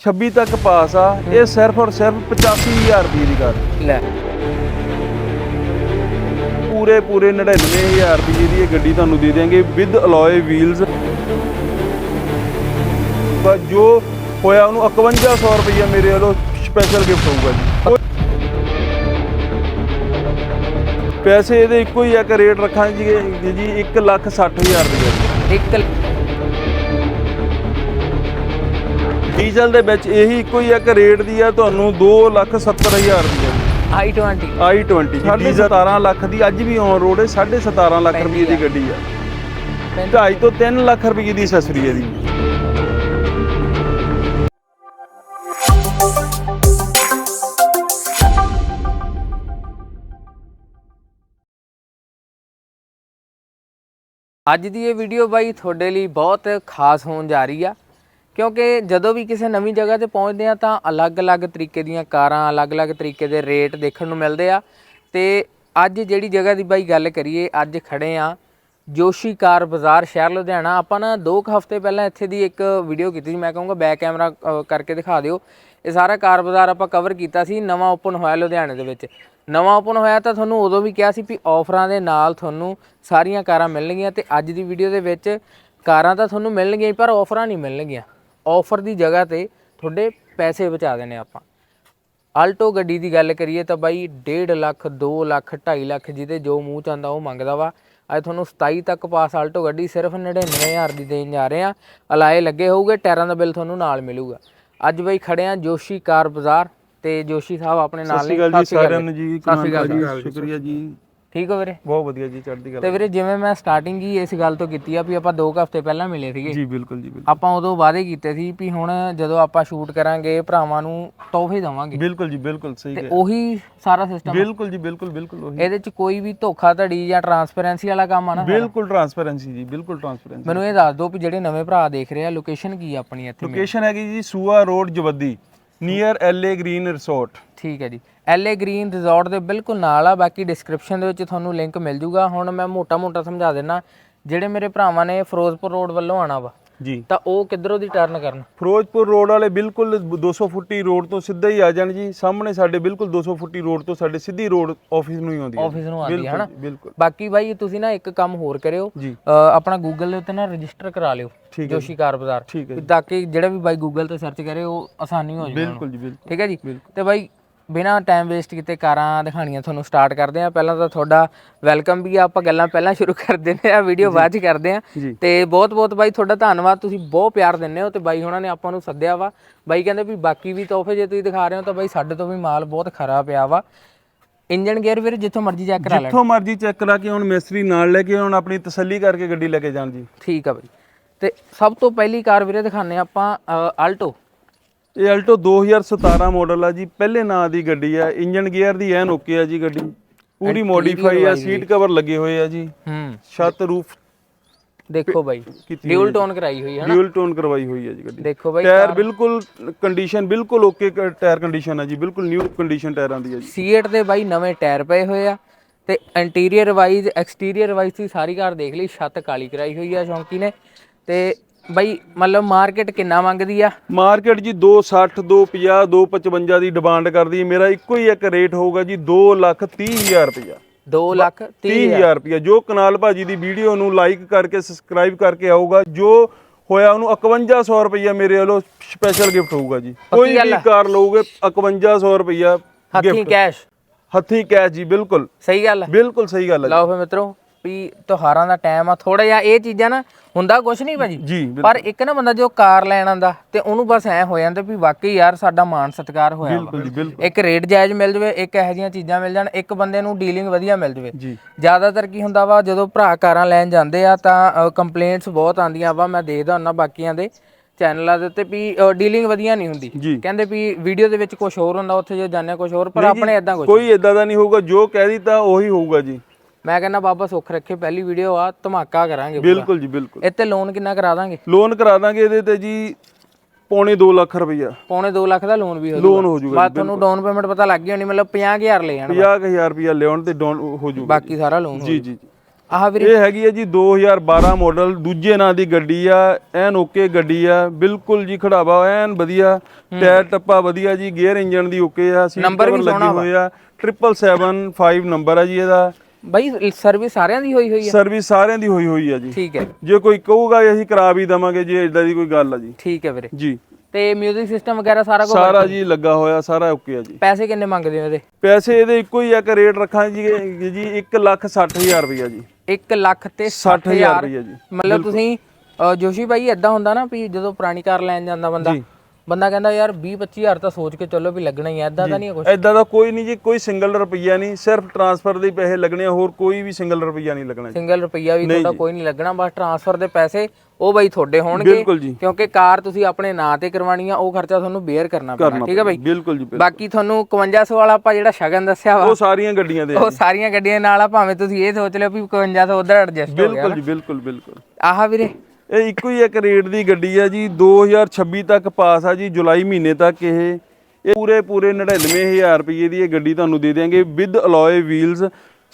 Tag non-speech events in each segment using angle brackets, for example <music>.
26 ਤੱਕ ਪਾਸ ਆ। ਇਹ ਸਿਰਫ ਔਰ ਸਿਰਫ 85000 ਰੁਪਏ ਦੀ ਗੱਲ। ਲੈ। ਪੂਰੇ ਪੂਰੇ 99000 ਰੁਪਏ ਦੀ ਇਹ ਗੱਡੀ ਤੁਹਾਨੂੰ ਦੇ ਦੇਵਾਂਗੇ ਵਿਦ ਅਲੋਏ ਵੀਲਸ ਬਸ ਜੋ ਹੋਇਆ ਉਹਨੂੰ 5100 ਰੁਪਏ ਮੇਰੇ ਵੱਲੋਂ ਸਪੈਸ਼ਲ ਗਿਫਟ ਹੋਊਗਾ ਜੀ। ਪੈਸੇ ਇਹਦੇ ਇੱਕੋ ਹੀ ਇੱਕ ਰੇਟ ਰੱਖਾਂਗੇ ਜੀ 160000 ਰੁਪਏ ਇੱਕ ਡੀਜ਼ਲ ਦੇ ਵਿੱਚ ਇਹੀ ਇੱਕੋ ਹੀ ਇੱਕ ਰੇਟ ਦੀ ਆ ਤੁਹਾਨੂੰ 270000 ਰੁਪਏ i20 i20 ਸਾਢੇ 17 ਲੱਖ ਦੀ ਅੱਜ ਵੀ ਔਨ ਰੋਡ ਹੈ 17.5 ਲੱਖ ਰੁਪਏ ਦੀ ਗੱਡੀ ਆ। 2.5 ਤੋਂ 3 ਲੱਖ ਰੁਪਏ ਦੀ ਅਸੈਸਰੀ ਹੈ ਦੀ ਅੱਜ ਦੀ ਇਹ ਵੀਡੀਓ ਬਾਈ ਤੁਹਾਡੇ ਲਈ ਬਹੁਤ ਖਾਸ ਹੋਣ ਜਾ ਰਹੀ ਆ। ਕਿਉਂਕਿ ਜਦੋਂ ਵੀ ਕਿਸੇ ਨਵੀਂ ਜਗ੍ਹਾ ਤੇ ਪਹੁੰਚਦੇ ਆ ਤਾਂ ਅਲੱਗ-ਅਲੱਗ ਤਰੀਕੇ ਦੀਆਂ ਕਾਰਾਂ, ਅਲੱਗ-ਅਲੱਗ ਤਰੀਕੇ ਦੇ ਰੇਟ ਦੇਖਣ ਨੂੰ ਮਿਲਦੇ ਆ। ਤੇ ਅੱਜ ਜਿਹੜੀ ਜਗ੍ਹਾ ਦੀ ਬਾਈ ਗੱਲ ਕਰੀਏ, ਅੱਜ ਖੜੇ ਆ ਜੋਸ਼ੀ ਕਾਰ ਬਾਜ਼ਾਰ ਸ਼ਹਿਰ ਲੁਧਿਆਣਾ। ਆਪਾਂ ਨਾ 2 ਕੁ ਹਫ਼ਤੇ ਪਹਿਲਾਂ ਇੱਥੇ ਦੀ ਇੱਕ ਵੀਡੀਓ ਕੀਤੀ ਸੀ, ਮੈਂ ਕਹੂੰਗਾ ਬੈਕ ਕੈਮਰਾ ਕਰਕੇ ਦਿਖਾ ਦਿਓ। ਇਹ ਸਾਰਾ ਕਾਰ ਬਾਜ਼ਾਰ ਆਪਾਂ ਕਵਰ ਕੀਤਾ ਸੀ, ਨਵਾਂ ਓਪਨ ਹੋਇਆ ਲੁਧਿਆਣੇ ਦੇ ਵਿੱਚ। ਨਵਾਂ ਓਪਨ ਹੋਇਆ ਤਾਂ ਤੁਹਾਨੂੰ ਉਦੋਂ ਵੀ ਕਿਹਾ ਸੀ ਵੀ ਆਫਰਾਂ ਦੇ ਨਾਲ ਤੁਹਾਨੂੰ ਸਾਰੀਆਂ ਕਾਰਾਂ ਮਿਲਣਗੀਆਂ ਤੇ ਅੱਜ ਦੀ ਵੀਡੀਓ ਦੇ ਵਿੱਚ ਕਾਰਾਂ ਤਾਂ ਤੁਹਾਨੂੰ ਮਿਲਣਗੀਆਂ ਪਰ ਆਫਰਾਂ ਨਹੀਂ ਮਿਲਣਗੀਆਂ। ਆਫਰ ਦੀ ਜਗ੍ਹਾ ਤੇ ਤੁਹਾਡੇ ਪੈਸੇ ਬਚਾ ਦੇਣੇ ਆਪਾਂ। ਆਲਟੋ ਗੱਡੀ ਦੀ ਗੱਲ ਕਰੀਏ ਤਾਂ ਬਾਈ 1.5 ਲੱਖ 2 ਲੱਖ 2.5 ਲੱਖ ਜਿਹਦੇ ਜੋ ਮੂੰਹ ਚ ਆਉਂਦਾ ਉਹ ਮੰਗਦਾ ਵਾ। ਅੱਜ ਤੁਹਾਨੂੰ 27 ਤੱਕ ਪਾਸ ਆਲਟੋ ਗੱਡੀ ਸਿਰਫ 99000 ਦੀ ਦੇਣ ਜਾ ਰਹੇ ਆ। ਅਲਾਏ ਲੱਗੇ ਹੋਊਗੇ ਟਾਇਰਾਂ ਦਾ ਬਿੱਲ ਤੁਹਾਨੂੰ ਨਾਲ ਮਿਲੂਗਾ। ਅੱਜ ਬਾਈ ਖੜੇ ਆ ਜੋਸ਼ੀ ਕਾਰ ਬਾਜ਼ਾਰ ਤੇ ਜੋਸ਼ੀ ਸਾਹਿਬ ਆਪਣੇ ਨਾਲ ਸਤਿ ਸ਼੍ਰੀ ਅਕਾਲ ਜੀ ਸਾਰਿਆਂ ਨੂੰ ਜੀ। ਸ਼ੁਕਰੀਆ ਜੀ। ਠੀਕ ਹੋ ਵੀਰੇ? ਬਹੁਤ ਵਧੀਆ ਜੀ ਚੜ੍ਹਦੀ ਤੇ ਕਲਾ ਵੀਰੇ ਜਿਵੇਂ ਮੈਂ ਸਟਾਰਟਿੰਗ ਹੀ ਇਸ ਗੱਲ ਤੋਂ ਕੀਤੀ ਆ ਵੀ ਆਪਾਂ 2 ਹਫ਼ਤੇ ਪਹਿਲਾਂ ਮਿਲੇ ਸੀਗੇ। ਜੀ ਬਿਲਕੁਲ ਜੀ ਬਿਲਕੁਲ। ਆਪਾਂ ਉਦੋਂ ਵਾਅਦੇ ਕੀਤੇ ਸੀ ਵੀ ਹੁਣ ਜਦੋਂ ਆਪਾਂ ਸ਼ੂਟ ਕਰਾਂਗੇ ਭਰਾਵਾਂ ਨੂੰ ਤੋਹਫੇ ਦਵਾਂਗੇ। ਬਿਲਕੁਲ ਜੀ ਬਿਲਕੁਲ ਸਹੀ ਤੇ ਉਹੀ ਸਾਰਾ ਸਿਸਟਮ ਬਿਲਕੁਲ ਜੀ ਬਿਲਕੁਲ ਬਿਲਕੁਲ ਉਹੀ। ਇਹਦੇ ਚ ਕੋਈ ਵੀ ਧੋਖਾਧੜੀ ਜਾਂ ਟਰਾਂਸਪੇਰੈਂਸੀ ਵਾਲਾ ਕੰਮ ਆ ਨਾ। ਬਿਲਕੁਲ ਟਰਾਂਸਪੇਰੈਂਸੀ ਜੀ ਬਿਲਕੁਲ ਟਰਾਂਸਪੇਰੈਂਸੀ ਮੈਨੂੰ ਇਹ ਦੱਸ ਦਿਓ ਵੀ ਜਿਹੜੇ ਨਵੇਂ ਭਰਾ ਦੇਖ ਰਹੇ ਆ ਲੋਕੇਸ਼ਨ ਕੀ ਆ ਆਪਣੀ ਇੱਥੇ ਲੋਕੇਸ਼ਨ ਹੈਗੀ ਜੀ ਸੂਆ road Jawaddi. Near LA green resort ਠੀਕ ਹੈ ਜੀ। ਐਲਏ ਗ੍ਰੀਨ ਰਿਜ਼ੋਰਟ ਦੇ ਬਿਲਕੁਲ ਨਾਲ ਆ, ਬਾਕੀ ਡਿਸਕ੍ਰਿਪਸ਼ਨ ਦੇ ਵਿੱਚ ਤੁਹਾਨੂੰ ਲਿੰਕ ਮਿਲ ਜੂਗਾ। ਹੁਣ ਮੈਂ ਮੋਟਾ-ਮੋਟਾ ਸਮਝਾ ਦੇਣਾ ਜਿਹੜੇ ਮੇਰੇ ਭਰਾਵਾਂ ਨੇ ਫਿਰੋਜ਼ਪੁਰ ਰੋਡ ਵੱਲੋਂ ਆਣਾ ਵਾ ਜੀ। ਤਾਂ ਉਹ ਕਿੱਧਰੋਂ ਦੀ ਟਰਨ ਕਰਨ? ਫਿਰੋਜ਼ਪੁਰ ਰੋਡ ਵਾਲੇ ਬਿਲਕੁਲ 200 ਫੁੱਟੀ ਰੋਡ ਤੋਂ ਸਿੱਧਾ ਹੀ ਆ ਜਾਣ ਜੀ। ਸਾਹਮਣੇ ਸਾਡੇ ਬਿਲਕੁਲ 200 ਫੁੱਟੀ ਰੋਡ ਤੋਂ ਸਾਡੇ ਸਿੱਧੀ ਰੋਡ ਆਫਿਸ ਨੂੰ ਹੀ ਆਉਂਦੀ ਹੈ ਆਫਿਸ ਨੂੰ ਆਉਂਦੀ ਹੈ ਹਨਾ? ਬਿਲਕੁਲ। ਬਾਕੀ ਬਾਈ ਤੁਸੀਂ ਨਾ ਇੱਕ ਕੰਮ ਹੋਰ ਕਰਿਓ। ਆਪਣਾ ਗੂਗਲ ਦੇ ਉੱਤੇ ਨਾ ਰਜਿਸਟਰ ਕਰਾ ਲਿਓ ਜੋਸ਼ੀ ਕਾਰ ਬਾਜ਼ਾਰ। ਤਾਂ ਕਿ ਜਿਹੜਾ ਵੀ ਬਾਈ ਗੂਗਲ ਤੇ ਸਰਚ ਕਰੇ ਉਹ ਆਸਾਨੀ ਹੋ ਜਾਵੇ। ਬਿਲਕੁਲ ਜੀ ਬਿਲਕੁਲ। ਠੀਕ ਹੈ ਜੀ। ਤੇ ਬਾਈ ਬਿਨਾ ਟਾਈਮ ਵੇਸਟ ਕੀਤੇ ਕਾਰਾਂ ਦਿਖਾਣੀਆਂ ਤੁਹਾਨੂੰ ਸਟਾਰਟ ਕਰਦੇ ਆ ਪਹਿਲਾਂ ਤਾਂ ਤੁਹਾਡਾ ਵੈਲਕਮ ਵੀ ਆ ਆਪਾਂ ਗੱਲਾਂ ਪਹਿਲਾਂ ਸ਼ੁਰੂ ਕਰ ਦਿੰਦੇ ਆ ਵੀਡੀਓ ਬਾਅਦ ਚ ਕਰਦੇ ਆ ਤੇ ਬਹੁਤ ਬਹੁਤ ਬਾਈ ਤੁਹਾਡਾ ਧੰਨਵਾਦ ਤੁਸੀਂ ਬਹੁਤ ਪਿਆਰ ਦਿੰਦੇ ਹੋ ਤੇ ਬਾਈ ਹੁਣਾਂ ਨੇ ਆਪਾਂ ਨੂੰ ਸੱਦਿਆ ਵਾ। ਬਾਈ ਕਹਿੰਦੇ ਵੀ ਬਾਕੀ ਵੀ ਤੋਹਫੇ ਜੇ ਤੁਸੀਂ ਦਿਖਾ ਰਹੇ ਹੋ ਤਾਂ ਬਾਈ ਸਾਡੇ ਤੋਂ ਵੀ ਮਾਲ ਬਹੁਤ ਖਰਾ ਪਿਆ ਵਾ। ਇੰਜਨ ਗੇਅਰ ਵੀਰ ਜਿੱਥੋਂ ਮਰਜ਼ੀ ਚੈੱਕ ਕਰਾ ਲੈ ਜਿੱਥੋਂ ਮਰਜ਼ੀ ਚੈੱਕ ਕਰਾ ਕੇ ਹੁਣ ਮਿਸਤਰੀ ਨਾਲ ਲੈ ਕੇ ਹੁਣ ਆਪਣੀ ਤਸੱਲੀ ਕਰਕੇ ਗੱਡੀ ਲੈ ਕੇ ਜਾਣ ਜੀ। ਠੀਕ ਆ ਬਾਈ। ਤੇ ਸਭ ਤੋਂ ਪਹਿਲੀ ਕਾਰ ਵੀਰੇ ਦਿਖਾਣੇ ਆਪਾਂ ਆਲਟੋ ਇਹ ਅਲਟੋ 2017 ਮਾਡਲ ਆ ਜੀ ਪਹਿਲੇ ਨਾਂ ਦੀ ਗੱਡੀ ਆ ਇੰਜਨ ਗੇਅਰ ਦੀ ਐਨ ਓਕੇ ਆ ਜੀ ਗੱਡੀ ਪੂਰੀ ਮੋਡੀਫਾਈ ਆ ਸੀਟ ਕਵਰ ਲੱਗੇ ਹੋਏ ਆ ਜੀ। ਹੂੰ। ਛੱਤ ਰੂਫ ਦੇਖੋ ਬਾਈ ਡਿਊਲ ਟੋਨ ਕਰਾਈ ਹੋਈ ਹੈ ਨਾ ਡਿਊਲ ਟੋਨ ਕਰਵਾਈ ਹੋਈ ਹੈ ਜੀ ਗੱਡੀ। ਦੇਖੋ ਬਾਈ ਟਾਇਰ ਬਿਲਕੁਲ ਕੰਡੀਸ਼ਨ ਬਿਲਕੁਲ ਓਕੇ ਟਾਇਰ ਕੰਡੀਸ਼ਨ ਹੈ ਜੀ ਬਿਲਕੁਲ ਨਿਊ ਕੰਡੀਸ਼ਨ ਟਾਇਰਾਂ ਦੀ ਹੈ ਜੀ। ਸੀਟ ਦੇ ਬਾਈ ਨਵੇਂ ਟਾਇਰ ਪਏ ਹੋਏ ਆ ਤੇ ਇੰਟੀਰੀਅਰ ਵਾਈਜ਼ ਐਕਸਟੀਰੀਅਰ ਵਾਈਜ਼ ਦੀ ਸਾਰੀ ਕਾਰ ਦੇਖ ਲਈ ਛੱਤ ਕਾਲੀ ਕਰਾਈ ਹੋਈ ਆ ਸ਼ੌਂਕੀ ਨੇ ਤੇ ਬਾਈ ਮਤਲਬ ਮਾਰਕੀਟ ਕਿੰਨਾ ਮੰਗਦੀ ਆ? ਮਾਰਕੀਟ ਜੀ 260 250 255 ਦੀ ਡਿਮਾਂਡ ਕਰਦੀ ਹੈ ਮੇਰਾ ਇੱਕੋ ਹੀ ਇੱਕ ਰੇਟ ਹੋਊਗਾ ਜੀ 2 ਲੱਖ 30 ਹਜ਼ਾਰ ਰੁਪਇਆ। 2 ਲੱਖ 30 30 ਹਜ਼ਾਰ। ਰੁਪਇਆ। ਜੋ ਕਨਾਲ ਭਾਜੀ ਦੀ ਵੀਡੀਓ ਨੂੰ ਲਾਈਕ ਕਰਕੇ ਸਬਸਕ੍ਰਾਈਬ ਕਰਕੇ ਆਊਗਾ ਜੋ ਹੋਇਆ ਉਹਨੂੰ 5100 ਰੁਪਇਆ ਮੇਰੇ ਵੱਲੋਂ ਸਪੈਸ਼ਲ ਗਿਫਟ ਹੋਊਗਾ ਜੀ। ਕੋਈ ਵੀ। ਕਾਰ ਲਓਗੇ 5100 ਰੁਪਇਆ ਹੱਥੀਂ ਕੈਸ਼ ਹੱਥੀਂ ਕੈਸ਼ ਜੀ ਬਿਲਕੁਲ। ਸਹੀ ਗੱਲ ਆ। ਬਿਲਕੁਲ ਸਹੀ ਗੱਲ ਹੈ ਲਓ ਫੇ ਮਿੱਤਰੋ ਵੀ ਤਿਉਹਾਰਾਂ ਦਾ ਟਾਈਮ ਆ ਥੋੜਾ ਜਿਹਾ ਇਹ ਚੀਜ਼ਾਂ ਨਾ ਹੁੰਦਾ ਕੁਛ ਨਹੀਂ ਭਾਜੀ। ਪਰ ਇੱਕ ਨਾ ਬੰਦਾ ਜੋ ਕਾਰ ਲੈਣ ਆਂਦਾ ਤੇ ਉਹਨੂੰ ਬਸ ਐ ਹੋ ਜਾਂਦਾ ਵੀ ਵਾਕਈ ਯਾਰ ਸਾਡਾ ਮਾਣ ਸਤਿਕਾਰ ਹੋਇਆ ਵਾ। ਇੱਕ ਰੇਟ ਜਾਇਜ਼ ਮਿਲ ਜਵੇ ਇੱਕ ਇਹੋ ਜਿਹੀਆਂ ਚੀਜ਼ਾਂ ਮਿਲ ਜਾਣ ਇੱਕ ਬੰਦੇ ਨੂੰ ਡੀਲਿੰਗ ਵਧੀਆ ਮਿਲ ਜਵੇ। ਜ਼ਿਆਦਾਤਰ ਕੀ ਹੁੰਦਾ ਵਾ ਜਦੋਂ ਭਰਾ ਕਾਰਾਂ ਲੈਣ ਜਾਂਦੇ ਆ ਤਾਂ ਕੰਪਲੇਂਟਸ ਬਹੁਤ ਆਉਂਦੀਆਂ ਵਾ ਮੈਂ ਦੇਖਦਾ ਹੁੰਦਾ ਬਾਕੀਆਂ ਦੇ ਚੈਨਲਾਂ ਦੇ ਉੱਤੇ ਵੀ ਡੀਲਿੰਗ ਵਧੀਆ ਨਹੀਂ ਹੁੰਦੀ। ਕਹਿੰਦੇ ਵੀ ਵੀਡੀਓ ਦੇ ਵਿੱਚ ਕੁਝ ਹੋਰ ਹੁੰਦਾ ਉੱਥੇ ਜੇ ਜਾਂਦੇ ਕੁਝ ਹੋਰ ਪਰ ਆਪਣੇ ਇਦਾਂ ਕੁਝ ਕੋਈ ਇਦਾਂ ਦਾ ਨਹੀਂ ਹੋਊਗਾ ਜੋ ਕਹਿ ਦਿੱਤਾ ਉਹੀ ਹੋਊਗਾ ਜੀ। ਮੈਂ ਕਹਿੰਦਾ ਬਾਬਾ ਸੁੱਖ ਰੱਖੇ ਪਹਿਲੀ ਵੀਡੀਓ ਆ ਧਮਾਕਾ ਕਰਾਂਗੇ ਬਿਲਕੁਲ ਜੀ ਬਿਲਕੁਲ। ਇੱਥੇ ਲੋਨ ਕਿੰਨਾ ਕਰਾ ਦਾਂਗੇ? ਲੋਨ ਕਰਾ ਦਾਂਗੇ ਇਹਦੇ ਤੇ ਜੀ ਪੌਣੇ 2 ਲੱਖ ਰੁਪਇਆ ਪੌਣੇ 2 ਲੱਖ ਦਾ ਲੋਨ ਵੀ ਹੋ ਲੋਨ ਹੋ ਜਾਊਗਾ ਬਾਅਦ ਤੁਹਾਨੂੰ ਡਾਊਨ ਪੇਮੈਂਟ ਪਤਾ ਲੱਗ ਗਈ ਹੋਣੀ ਮਤਲਬ 50000 ਲੈ ਜਾਣਾ 50000 ਰੁਪਇਆ ਲਿਆਉਣ ਤੇ ਡਾਊਨ ਹੋ ਜਾਊਗਾ ਬਾਕੀ ਸਾਰਾ ਲੋਨ ਜੀ ਜੀ ਜੀ। ਆਹ ਵੀਰੇ ਇਹ ਹੈਗੀ ਹੈ ਜੀ 2012 ਮਾਡਲ ਦੂਜੇ ਨਾਂ ਦੀ ਗੱਡੀ ਆ ਐਨ ਓਕੇ ਗੱਡੀ ਆ ਬਿਲਕੁਲ ਜੀ ਖੜਾਵਾ ਐਨ ਵਧੀਆ। ਟਾਇਰ ਟੱਪਾ ਵਧੀਆ ਜੀ ਗੇਅਰ ਇੰਜਨ ਦੀ ਓਕੇ ਆ ਸੀਟ ਨੰਬਰ ਵੀ ਲੱਗੇ ਹੋਏ ਆ। 777 ਨੰਬਰ ਆ ਜੀ ਇਹਦਾ। ਬਾਈ ਸਰਵਿਸ ਸਾਰਿਆਂ ਦੀ ਹੋਈ ਹੋਈ ਹੈ ਸਰਵਿਸ ਸਾਰਿਆਂ ਦੀ ਹੋਈ ਹੋਈ ਆ ਜੀ। ਠੀਕ ਹੈ। ਜੇ ਕੋਈ ਕਹੂਗਾ ਅਸੀਂ ਕਰਾ ਵੀ ਦਵਾਂਗੇ ਜੇ ਇਦਾਂ ਦੀ ਕੋਈ ਗੱਲ ਆ ਜੀ। ਠੀਕ ਹੈ ਵੀਰੇ। ਜੀ। ਤੇ 뮤직 ਸਿਸਟਮ ਵਗੈਰਾ ਸਾਰਾ ਕੁਝ ਸਾਰਾ ਜੀ ਲੱਗਾ ਹੋਇਆ ਸਾਰਾ ਓਕੇ ਆ ਜੀ। ਪੈਸੇ ਕਿੰਨੇ ਮੰਗਦੇ ਹੋ ਇਹਦੇ? ਪੈਸੇ ਇਹਦੇ ਇੱਕੋ ਹੀ ਇੱਕ ਰੇਟ ਰੱਖਾਂਗੇ ਜੀ ਜੀ 1 ਲੱਖ 60000 ਰੁਪਇਆ ਜੀ। 1 ਲੱਖ ਤੇ 60000 60000 ਰੁਪਇਆ ਜੀ। ਮਤਲਬ ਤੁਸੀਂ ਜੋਸ਼ੀ ਭਾਈ ਇਦਾਂ ਹੁੰਦਾ ਨਾ ਵੀ ਜਦੋਂ ਪੁਰਾਣੀ ਕਾਰ ਲੈਣ ਜਾਂਦਾ ਬੰਦਾ। ਬੰਦਾ ਕਹਿੰਦਾ ਯਾਰ 20 25000 ਤਾਂ ਸੋਚ ਕੇ ਚੱਲੋ ਵੀ ਲੱਗਣਾ ਹੀ ਐ ਇਦਾਂ ਤਾਂ ਨਹੀਂ ਕੁਝ ਐਦਾਂ ਦਾ ਕੋਈ ਨਹੀਂ ਜੀ ਕੋਈ ਸਿੰਗਲ ਰੁਪਈਆ ਨਹੀਂ ਸਿਰਫ ਟਰਾਂਸਫਰ ਦੇ ਪੈਸੇ ਲੱਗਣੇ ਆ, ਹੋਰ ਕੋਈ ਵੀ ਸਿੰਗਲ ਰੁਪਈਆ ਨਹੀਂ ਲੱਗਣਾ ਜੀ। ਸਿੰਗਲ ਰੁਪਈਆ ਵੀ ਤੁਹਾਡਾ ਕੋਈ ਨਹੀਂ ਲੱਗਣਾ ਬਸ ਟਰਾਂਸਫਰ ਦੇ ਪੈਸੇ ਉਹ ਬਾਈ ਤੁਹਾਡੇ ਹੋਣਗੇ। ਬਿਲਕੁਲ ਜੀ। ਕਿਉਂਕਿ ਕਾਰ ਤੁਸੀਂ ਆਪਣੇ ਨਾਂ ਤੇ ਕਰਵਾਣੀ ਆ ਉਹ ਖਰਚਾ ਤੁਹਾਨੂੰ ਬੇਅਰ ਕਰਨਾ ਪੈਣਾ ਠੀਕ ਹੈ ਬਾਈ? ਬਿਲਕੁਲ ਜੀ ਬਿਲਕੁਲ। ਬਾਕੀ ਤੁਹਾਨੂੰ 5100 ਵਾਲਾ ਆਪਾਂ ਜਿਹੜਾ ਸ਼ਗਨ ਦੱਸਿਆ ਵਾ ਉਹ ਸਾਰੀਆਂ ਗੱਡੀਆਂ ਦੇ ਆ ਉਹ ਸਾਰੀਆਂ ਗੱਡੀਆਂ ਨਾਲ ਆ ਭਾਵੇਂ ਤੁਸੀਂ ਇਹ ਸੋਚ ਲਿਓ ਵੀ 5100 ਉਧਰ ਐਡਜਸਟ ਹੋ ਗਿਆ ਬਿਲਕੁਲ ਜੀ ਬਿਲਕੁਲ ਬਿਲਕੁਲ। ਆਹ ਵੀਰੇ। ਇਹ ਇੱਕੋ ਹੀ ਇੱਕ ਰੇਟ ਦੀ ਗੱਡੀ ਆ ਜੀ 2026 ਤੱਕ ਪਾਸ ਆ ਜੀ ਜੁਲਾਈ ਮਹੀਨੇ ਤੱਕ ਇਹ। ਇਹ ਪੂਰੇ ਪੂਰੇ 99000 ਰੁਪਏ ਦੀ ਇਹ ਗੱਡੀ ਤੁਹਾਨੂੰ ਦੇ ਦੇਾਂਗੇ ਵਿਦ ਅਲੋਏ ਵੀਲਸ